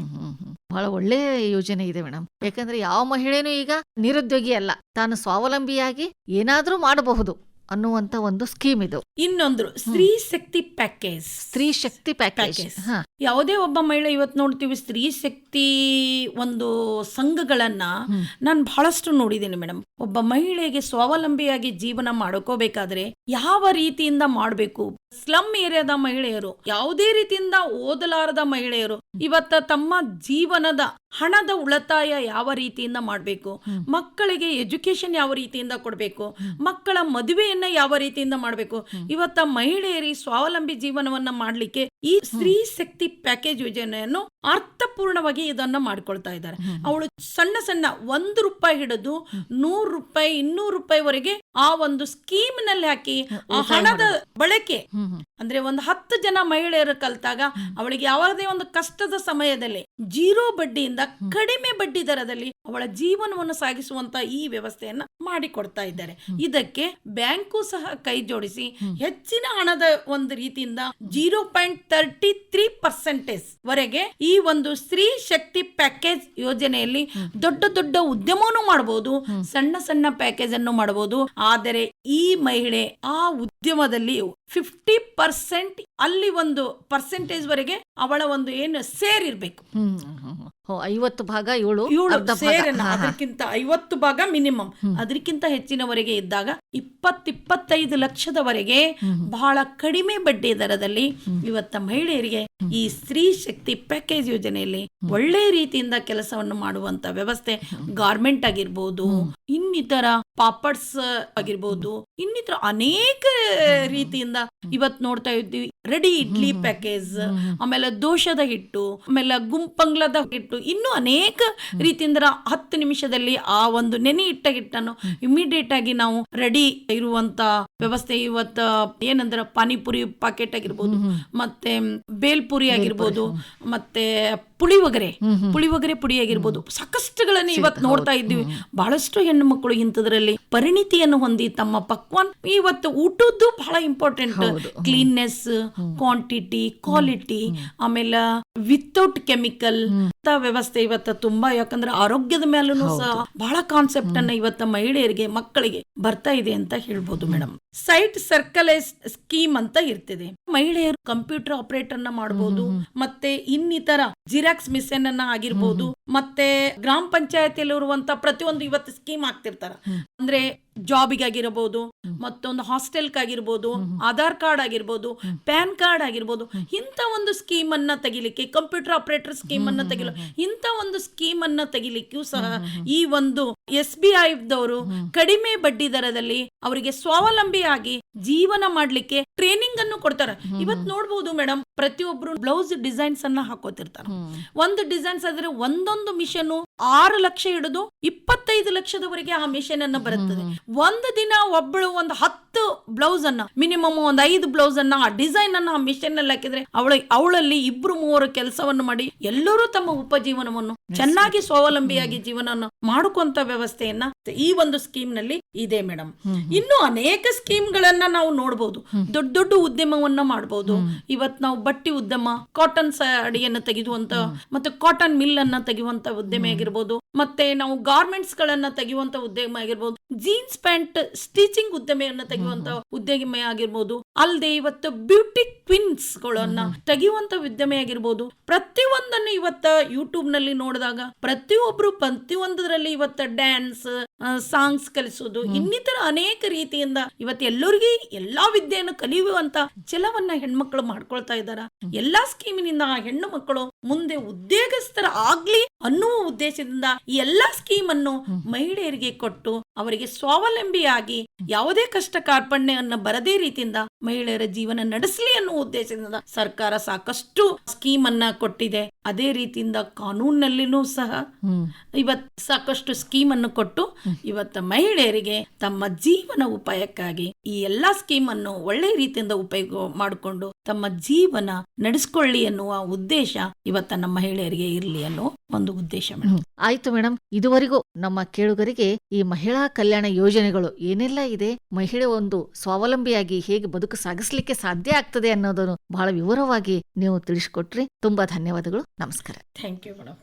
ಬಹಳ ಒಳ್ಳೆ ಯೋಜನೆ ಇದೆ ಮೇಡಮ್ ಯಾಕಂದ್ರೆ ಯಾವ ಮಹಿಳೆನೂ ಈಗ ನಿರುದ್ಯೋಗಿ ಅಲ್ಲ. ತಾನು ಸ್ವಾವಲಂಬಿಯಾಗಿ ಏನಾದ್ರೂ ಮಾಡಬಹುದು. ಅನ್ನುವಂತ ಒಂದು ಸ್ಕೀಮ್ ಇದು. ಇನ್ನೊಂದು ಸ್ತ್ರೀ ಶಕ್ತಿ ಪ್ಯಾಕೇಜ್ ಸ್ತ್ರೀ ಶಕ್ತಿ ಪ್ಯಾಕೇಜ್ ಯಾವುದೇ ಒಬ್ಬ ಮಹಿಳೆ ಇವತ್ತು ನೋಡ್ತೀವಿ ಸ್ತ್ರೀ ಶಕ್ತಿ ಒಂದು ಸಂಘಗಳನ್ನ. ನಾನು ಬಹಳಷ್ಟು ನೋಡಿದ್ದೀನಿ ಮೇಡಮ್ ಒಬ್ಬ ಮಹಿಳೆಗೆ ಸ್ವಾವಲಂಬಿಯಾಗಿ ಜೀವನ ಮಾಡ್ಕೋಬೇಕಾದ್ರೆ ಯಾವ ರೀತಿಯಿಂದ ಮಾಡಬೇಕು? ಸ್ಲಮ್ ಏರಿಯಾದ ಮಹಿಳೆಯರು ಯಾವುದೇ ರೀತಿಯಿಂದ ಓದಲಾರದ ಮಹಿಳೆಯರು ಇವತ್ತ ತಮ್ಮ ಜೀವನದ ಹಣದ ಉಳಿತಾಯ ಯಾವ ರೀತಿಯಿಂದ ಮಾಡಬೇಕು? ಮಕ್ಕಳಿಗೆ ಎಜುಕೇಶನ್ ಯಾವ ರೀತಿಯಿಂದ ಕೊಡಬೇಕು? ಮಕ್ಕಳ ಮದುವೆಯನ್ನು ಯಾವ ರೀತಿಯಿಂದ ಮಾಡಬೇಕು? ಇವತ್ತ ಮಹಿಳೆಯರಿ ಸ್ವಾವಲಂಬಿ ಜೀವನವನ್ನು ಮಾಡ್ಲಿಕ್ಕೆ ಈ ಸ್ತ್ರೀ ಶಕ್ತಿ ಪ್ಯಾಕೇಜ್ ಯೋಜನೆಯನ್ನು ಅರ್ಥಪೂರ್ಣವಾಗಿ ಇದನ್ನ ಮಾಡ್ಕೊಳ್ತಾ ಇದ್ದಾರೆ. ಅವಳು ಸಣ್ಣ ಸಣ್ಣ ಒಂದು ರೂಪಾಯಿ ಹಿಡಿದು ನೂರು ರೂಪಾಯಿ ಇನ್ನೂರು ರೂಪಾಯಿವರೆಗೆ ಆ ಒಂದು ಸ್ಕೀಮ್ನಲ್ಲಿ ಹಾಕಿ ಆ ಹಣದ ಬಳಕೆ. ಅಂದ್ರೆ ಒಂದು ಹತ್ತು ಜನ ಮಹಿಳೆಯರು ಕಲ್ತಾಗ ಅವಳಿಗೆ ಯಾವುದೇ ಒಂದು ಕಷ್ಟದ ಸಮಯದಲ್ಲಿ ಜೀರೋ ಬಡ್ಡಿಯಿಂದ ಕಡಿಮೆ ಬಡ್ಡಿ ದರದಲ್ಲಿ ಅವಳ ಜೀವನವನ್ನು ಸಾಗಿಸುವಂತ ಈ ವ್ಯವಸ್ಥೆಯನ್ನ ಮಾಡಿಕೊಡ್ತಾ ಇದ್ದಾರೆ. ಇದಕ್ಕೆ ಬ್ಯಾಂಕು ಸಹ ಕೈ ಜೋಡಿಸಿ ಹೆಚ್ಚಿನ ಹಣದ ಒಂದು ರೀತಿಯಿಂದ zero point thirty three percentage ವರೆಗೆ ಈ ಒಂದು ಸ್ತ್ರೀ ಶಕ್ತಿ ಪ್ಯಾಕೇಜ್ ಯೋಜನೆಯಲ್ಲಿ ದೊಡ್ಡ ದೊಡ್ಡ ಉದ್ಯಮವನ್ನು ಮಾಡಬಹುದು ಸಣ್ಣ ಸಣ್ಣ ಪ್ಯಾಕೇಜ್ ಅನ್ನು ಮಾಡಬಹುದು ಆದರೆ ಈ ಮಹಿಳೆ ಆ ಉದ್ಯಮದಲ್ಲಿ ಫಿಫ್ಟಿ ಪರ್ಸೆಂಟ್ ಅಲ್ಲಿ ಒಂದು ಪರ್ಸೆಂಟೇಜ್ ವರೆಗೆ ಅವಳ ಒಂದು ಏನು ಸೇರ್ ಐವತ್ತು ಭಾಗ ಏಳು ಏಳು. ಸೇರನ್ನ. ಅದಕ್ಕಿಂತ ಐವತ್ತು ಭಾಗ ಮಿನಿಮಮ್. ಅದಕ್ಕಿಂತ ಹೆಚ್ಚಿನವರೆಗೆ ಇದ್ದಾಗ ಇಪ್ಪತ್ತಿಪ್ಪತ್ತೈದು ಲಕ್ಷದವರೆಗೆ. ಬಹಳ ಕಡಿಮೆ ಬಡ್ಡಿ ದರದಲ್ಲಿ ಇವತ್ತ ಮಹಿಳೆಯರಿಗೆ ಈ ಸ್ತ್ರೀ ಶಕ್ತಿ ಪ್ಯಾಕೇಜ್ ಯೋಜನೆಯಲ್ಲಿ ಒಳ್ಳೆ ರೀತಿಯಿಂದ ಕೆಲಸವನ್ನು ಮಾಡುವಂತ ವ್ಯವಸ್ಥೆ ಗಾರ್ಮೆಂಟ್ ಆಗಿರ್ಬೋದು ಇನ್ನಿತರ ಪಾಪಡ್ಸ್ ಆಗಿರ್ಬೋದು ಇನ್ನಿತರ ಅನೇಕ ರೀತಿಯಿಂದ ಇವತ್ ನೋಡ್ತಾ ಇದ್ದೀವಿ. ರೆಡಿ ಇಡ್ಲಿ ಪ್ಯಾಕೇಜ್ ಆಮೇಲೆ ದೋಷದ ಹಿಟ್ಟು ಆಮೇಲೆ ಗುಂಪಂಗ್ಲದ ಹಿಟ್ಟು ಇನ್ನೂ ಅನೇಕ ರೀತಿಯಿಂದ ಹತ್ತು ನಿಮಿಷದಲ್ಲಿ ಆ ಒಂದು ನೆನೆ ಇಟ್ಟ ಹಿಟ್ಟನ್ನು ಇಮಿಡಿಯೇಟ್ ಆಗಿ ನಾವು ರೆಡಿ ಇರುವಂತ ವ್ಯವಸ್ಥೆ ಇವತ್ತು ಏನಂದ್ರೆ ಪಾನಿಪುರಿ ಪಾಕೆಟ್ ಆಗಿರ್ಬೋದು. ಮತ್ತೆ ಬೇಲ್ಪುರಿ ಆಗಿರ್ಬೋದು ಮತ್ತೆ ಪುಳಿವಗರೆ. ಪುಳಿವಗರೆ ಪುಡಿ ಆಗಿರ್ಬೋದು ಸಾಕಷ್ಟುಗಳನ್ನ ಇವತ್ತು ನೋಡ್ತಾ. ಇದ್ದೀವಿ ಬಹಳಷ್ಟು ಹೆಣ್ಣು ಮಕ್ಕಳು ಇಂಥದ್ರಲ್ಲಿ ಪರಿಣಿತಿಯನ್ನು ಹೊಂದಿ ತಮ್ಮ ಪಕ್ವಾನ್ ಇವತ್ತು ಊಟದ್ದು ಬಹಳ ಇಂಪಾರ್ಟೆಂಟ್. ಕ್ಲೀನ್ನೆಸ್. ಕ್ವಾಂಟಿಟಿ ಕ್ವಾಲಿಟಿ ಆಮೇಲೆ ವಿತೌಟ್ ಕೆಮಿಕಲ್. ವ್ಯವಸ್ಥೆ ಇವತ್ತು ತುಂಬಾ ಯಾಕಂದ್ರೆ ಆರೋಗ್ಯದ ಮೇಲೂ ಸಹ ಬಹಳ ಕಾನ್ಸೆಪ್ಟ್ ಅನ್ನ ಇವತ್ತ ಮಹಿಳೆಯರಿಗೆ ಮಕ್ಕಳಿಗೆ ಬರ್ತಾ ಇದೆ ಅಂತ ಹೇಳ್ಬೋದು ಮೇಡಮ್. ಸೈಟ್ ಸರ್ಕಲೈಸ್ ಸ್ಕೀಮ್ ಅಂತ ಇರ್ತಿದೆ. ಮಹಿಳೆಯರು ಕಂಪ್ಯೂಟರ್ ಆಪರೇಟರ್ನ ಮಾಡಬಹುದು ಮತ್ತೆ ಇನ್ನಿತರ ಜಿರಾಕ್ಸ್ ಮಿಷನ್ ಅನ್ನ ಆಗಿರ್ಬೋದು ಮತ್ತೆ ಗ್ರಾಮ ಪಂಚಾಯತಿಯಲ್ಲಿ ಇರುವಂತ ಪ್ರತಿಯೊಂದು ಇವತ್ತು ಸ್ಕೀಮ್ ಆಗ್ತಿರ್ತಾರ. ಅಂದ್ರೆ ಜಾಬಿಗೆ ಆಗಿರಬಹುದು ಮತ್ತೊಂದು ಹಾಸ್ಟೆಲ್ ಆಗಿರ್ಬೋದು ಆಧಾರ್ ಕಾರ್ಡ್ ಆಗಿರ್ಬೋದು ಪ್ಯಾನ್ ಕಾರ್ಡ್ ಆಗಿರ್ಬೋದು ಇಂಥ ಒಂದು ಸ್ಕೀಮ್ ಅನ್ನ ತೆಗಿಲಿಕ್ಕೆ ಕಂಪ್ಯೂಟರ್ ಆಪರೇಟರ್ ಸ್ಕೀಮ್ ಅನ್ನ ತೆಗಿಲು ಇಂಥ ಒಂದು ಸ್ಕೀಮ್ ಅನ್ನ ತೆಗಿಲಿಕ್ಕೂ ಸಹ. ಈ ಒಂದು ಎಸ್ ಬಿ ಐ ದವರು ಕಡಿಮೆ ಬಡ್ಡಿ ದರದಲ್ಲಿ ಅವರಿಗೆ ಸ್ವಾವಲಂಬಿಯಾಗಿ ಜೀವನ ಮಾಡ್ಲಿಕ್ಕೆ ಟ್ರೈನಿಂಗ್ ಅನ್ನು ಕೊಡ್ತಾರೆ. ಇವತ್ ನೋಡ್ಬೋದು ಮೇಡಮ್ ಪ್ರತಿಯೊಬ್ರು ಬ್ಲೌಸ್ ಡಿಸೈನ್ಸ್ ಅನ್ನ ಹಾಕೋತಿರ್ತಾರೆ. ಒಂದು ಡಿಸೈನ್ಸ್ ಆದ್ರೆ ಒಂದೊಂದು ಮಿಷನ್ ಆರು ಲಕ್ಷ ಹಿಡಿದು ಇಪ್ಪತ್ತೈದು ಲಕ್ಷದವರೆಗೆ ಆ ಮಿಷನ್ ಅನ್ನ ಬರುತ್ತದೆ. ಒಂದು ದಿನ ಒಬ್ಬಳು ಒಂದು ಹತ್ತು ಬ್ಲೌಸ್ ಅನ್ನ ಮಿನಿಮಮ್ ಒಂದು ಐದು ಬ್ಲೌಸ್ ಅನ್ನ ಆ ಡಿಸೈನ್ ಅನ್ನ ಆ ಮಿಷನ್ ಅಲ್ಲಿ ಹಾಕಿದ್ರೆ ಅವಳ ಅವಳಲ್ಲಿ ಇಬ್ರು ಮೂವರು ಕೆಲಸವನ್ನು ಮಾಡಿ ಎಲ್ಲರೂ ತಮ್ಮ ಉಪಜೀವನವನ್ನು ಚೆನ್ನಾಗಿ ಸ್ವಾವಲಂಬಿಯಾಗಿ ಜೀವನ ಮಾಡುವಂತ ವ್ಯವಸ್ಥೆಯನ್ನ ಈ ಒಂದು ಸ್ಕೀಮ್ನಲ್ಲಿ ಇದೆ ಮೇಡಮ್. ಇನ್ನು ಅನೇಕ ಸ್ಕೀಮ್ ಗಳನ್ನ ನಾವು ನೋಡಬಹುದು ದೊಡ್ಡ ದೊಡ್ಡ ಉದ್ಯಮವನ್ನ ಮಾಡಬಹುದು ಇವತ್ ನಾವು ಬಟ್ಟಿ ಉದ್ಯಮ ಕಾಟನ್ ಅಡಿಯನ್ನು ತೆಗೆಯುವಂತ ಮತ್ತೆ ಕಾಟನ್ ಮಿಲ್ ಅನ್ನ ತೆಗೆಯುವಂತ ಉದ್ಯಮ ಆಗಿರ್ಬೋದು. ಮತ್ತೆ ನಾವು ಗಾರ್ಮೆಂಟ್ಸ್ ಗಳನ್ನ ತೆಗೆಯುವಂತ ಉದ್ಯಮ ಆಗಿರ್ಬೋದು. ಜೀನ್ಸ್ ಪ್ಯಾಂಟ್ ಸ್ಟಿಚಿಂಗ್ ಉದ್ಯಮೆಯನ್ನ ತೆಗೆಯುವಂತ ಮಯ ಆಗಿರ್ಬೋದು ಅಲ್ಲದೆ ಇವತ್ತು ಬ್ಯೂಟಿ ಕ್ವಿನ್ಸ್ ಗಳನ್ನ ತೆಗೆಯುವಂತ ಉದ್ಯಮ ಆಗಿರ್ಬೋದು. ಪ್ರತಿಯೊಂದನ್ನು ಇವತ್ತ ಯೂಟ್ಯೂಬ್ನಲ್ಲಿ ನೋಡಿದಾಗ ಪ್ರತಿಯೊಬ್ರು ಪ್ರತಿಯೊಂದರಲ್ಲಿ ಇವತ್ತ ಡ್ಯಾನ್ಸ್ ಸಾಂಗ್ಸ್ ಕಲಿಸೋದು ಇನ್ನಿತರ ಅನೇಕ ರೀತಿಯಿಂದ ಇವತ್ತು ಎಲ್ಲರಿಗೂ ಎಲ್ಲಾ ವಿದ್ಯೆಯನ್ನು ಕಲಿಯುವಂತ ಛಲವನ್ನ ಹೆಣ್ಮಕ್ಳು ಮಾಡ್ಕೊಳ್ತಾ ಇದ್ದಾರ. ಎಲ್ಲಾ ಸ್ಕೀಮಿನಿಂದ ಆ ಹೆಣ್ಣು ಮಕ್ಕಳು ಮುಂದೆ ಉದ್ಯೋಗಸ್ಥರ ಆಗ್ಲಿ ಅನ್ನುವ ಉದ್ದೇಶದಿಂದ ಈ ಎಲ್ಲಾ ಸ್ಕೀಮ್ ಅನ್ನು ಮಹಿಳೆಯರಿಗೆ ಕೊಟ್ಟು ಅವರಿಗೆ ಸ್ವಾವಲಂಬಿಯಾಗಿ ಯಾವುದೇ ಕಷ್ಟ ಕಾರ್ಪಣ್ಯವನ್ನ ಬರದೇ ರೀತಿಯಿಂದ ಮಹಿಳೆಯರ ಜೀವನ ನಡೆಸಲಿ ಅನ್ನೋ ಉದ್ದೇಶದಿಂದ ಸರ್ಕಾರ ಸಾಕಷ್ಟು ಸ್ಕೀಮ್ ಅನ್ನ ಕೊಟ್ಟಿದೆ ಅದೇ ರೀತಿಯಿಂದ ಕಾನೂನಿನಲ್ಲಿನೂ ಸಹ. ಇವತ್ ಸಾಕಷ್ಟು ಸ್ಕೀಮ್ ಅನ್ನು ಕೊಟ್ಟು ಇವತ್ತ ಮಹಿಳೆಯರಿಗೆ ತಮ್ಮ ಜೀವನ ಉಪಾಯಕ್ಕಾಗಿ ಈ ಎಲ್ಲಾ ಸ್ಕೀಮ್ ಅನ್ನು ಒಳ್ಳೆ ರೀತಿಯಿಂದ ಉಪಯೋಗ ಮಾಡಿಕೊಂಡು ತಮ್ಮ ಜೀವನ ನಡೆಸ್ಕೊಳ್ಳಿ ಅನ್ನುವ ಉದ್ದೇಶ ಇವತ್ತ ನಮ್ಮ ಮಹಿಳೆಯರಿಗೆ ಇರಲಿ ಅನ್ನೋ ಒಂದು ಉದ್ದೇಶ ಮೇಡಮ್. ಆಯ್ತು ಮೇಡಮ್ ಇದುವರೆಗೂ ನಮ್ಮ ಕೇಳುಗರಿಗೆ ಈ ಮಹಿಳಾ ಕಲ್ಯಾಣ ಯೋಜನೆಗಳು ಏನೆಲ್ಲ ಇದೆ ಮಹಿಳೆ ಒಂದು ಸ್ವಾವಲಂಬಿಯಾಗಿ ಹೇಗೆ ಬದುಕು ಸಾಗಿಸ್ಲಿಕ್ಕೆ ಸಾಧ್ಯ ಆಗ್ತದೆ ಅನ್ನೋದನ್ನು ಬಹಳ ವಿವರವಾಗಿ ನೀವು ತಿಳಿಸ್ಕೊಟ್ರಿ. ತುಂಬಾ ಧನ್ಯವಾದಗಳು. ನಮಸ್ಕಾರ. ಥ್ಯಾಂಕ್ ಯು ಮೇಡಮ್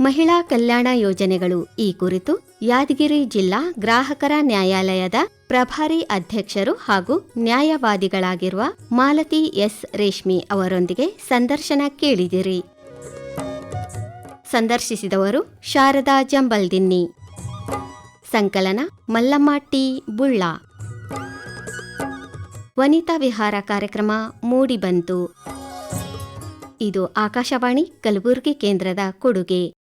ಮಹಿಳಾ ಕಲ್ಯಾಣ ಯೋಜನೆಗಳು ಈ ಕುರಿತು ಯಾದಗಿರಿ ಜಿಲ್ಲಾ ಗ್ರಾಹಕರ ನ್ಯಾಯಾಲಯದ ಪ್ರಭಾರಿ ಅಧ್ಯಕ್ಷರು ಹಾಗೂ ನ್ಯಾಯವಾದಿಗಳಾಗಿರುವ ಮಾಲತಿ ಎಸ್ ರೇಷ್ಮಿ ಅವರೊಂದಿಗೆ ಸಂದರ್ಶನ ಕೇಳಿದಿರಿ. ಸಂದರ್ಶಿಸಿದವರು ಶಾರದಾ ಜಂಬಲ್ದಿನ್ನಿ. ಸಂಕಲನ ಮಲ್ಲಮ್ಮ ಟಿ. ಬುಳ್ಳ. ವನಿತಾ ವಿಹಾರ ಕಾರ್ಯಕ್ರಮ ಮೂಡಿಬಂತು. ಇದು ಆಕಾಶವಾಣಿ ಕಲಬುರಗಿ ಕೇಂದ್ರದ ಕೊಡುಗೆ.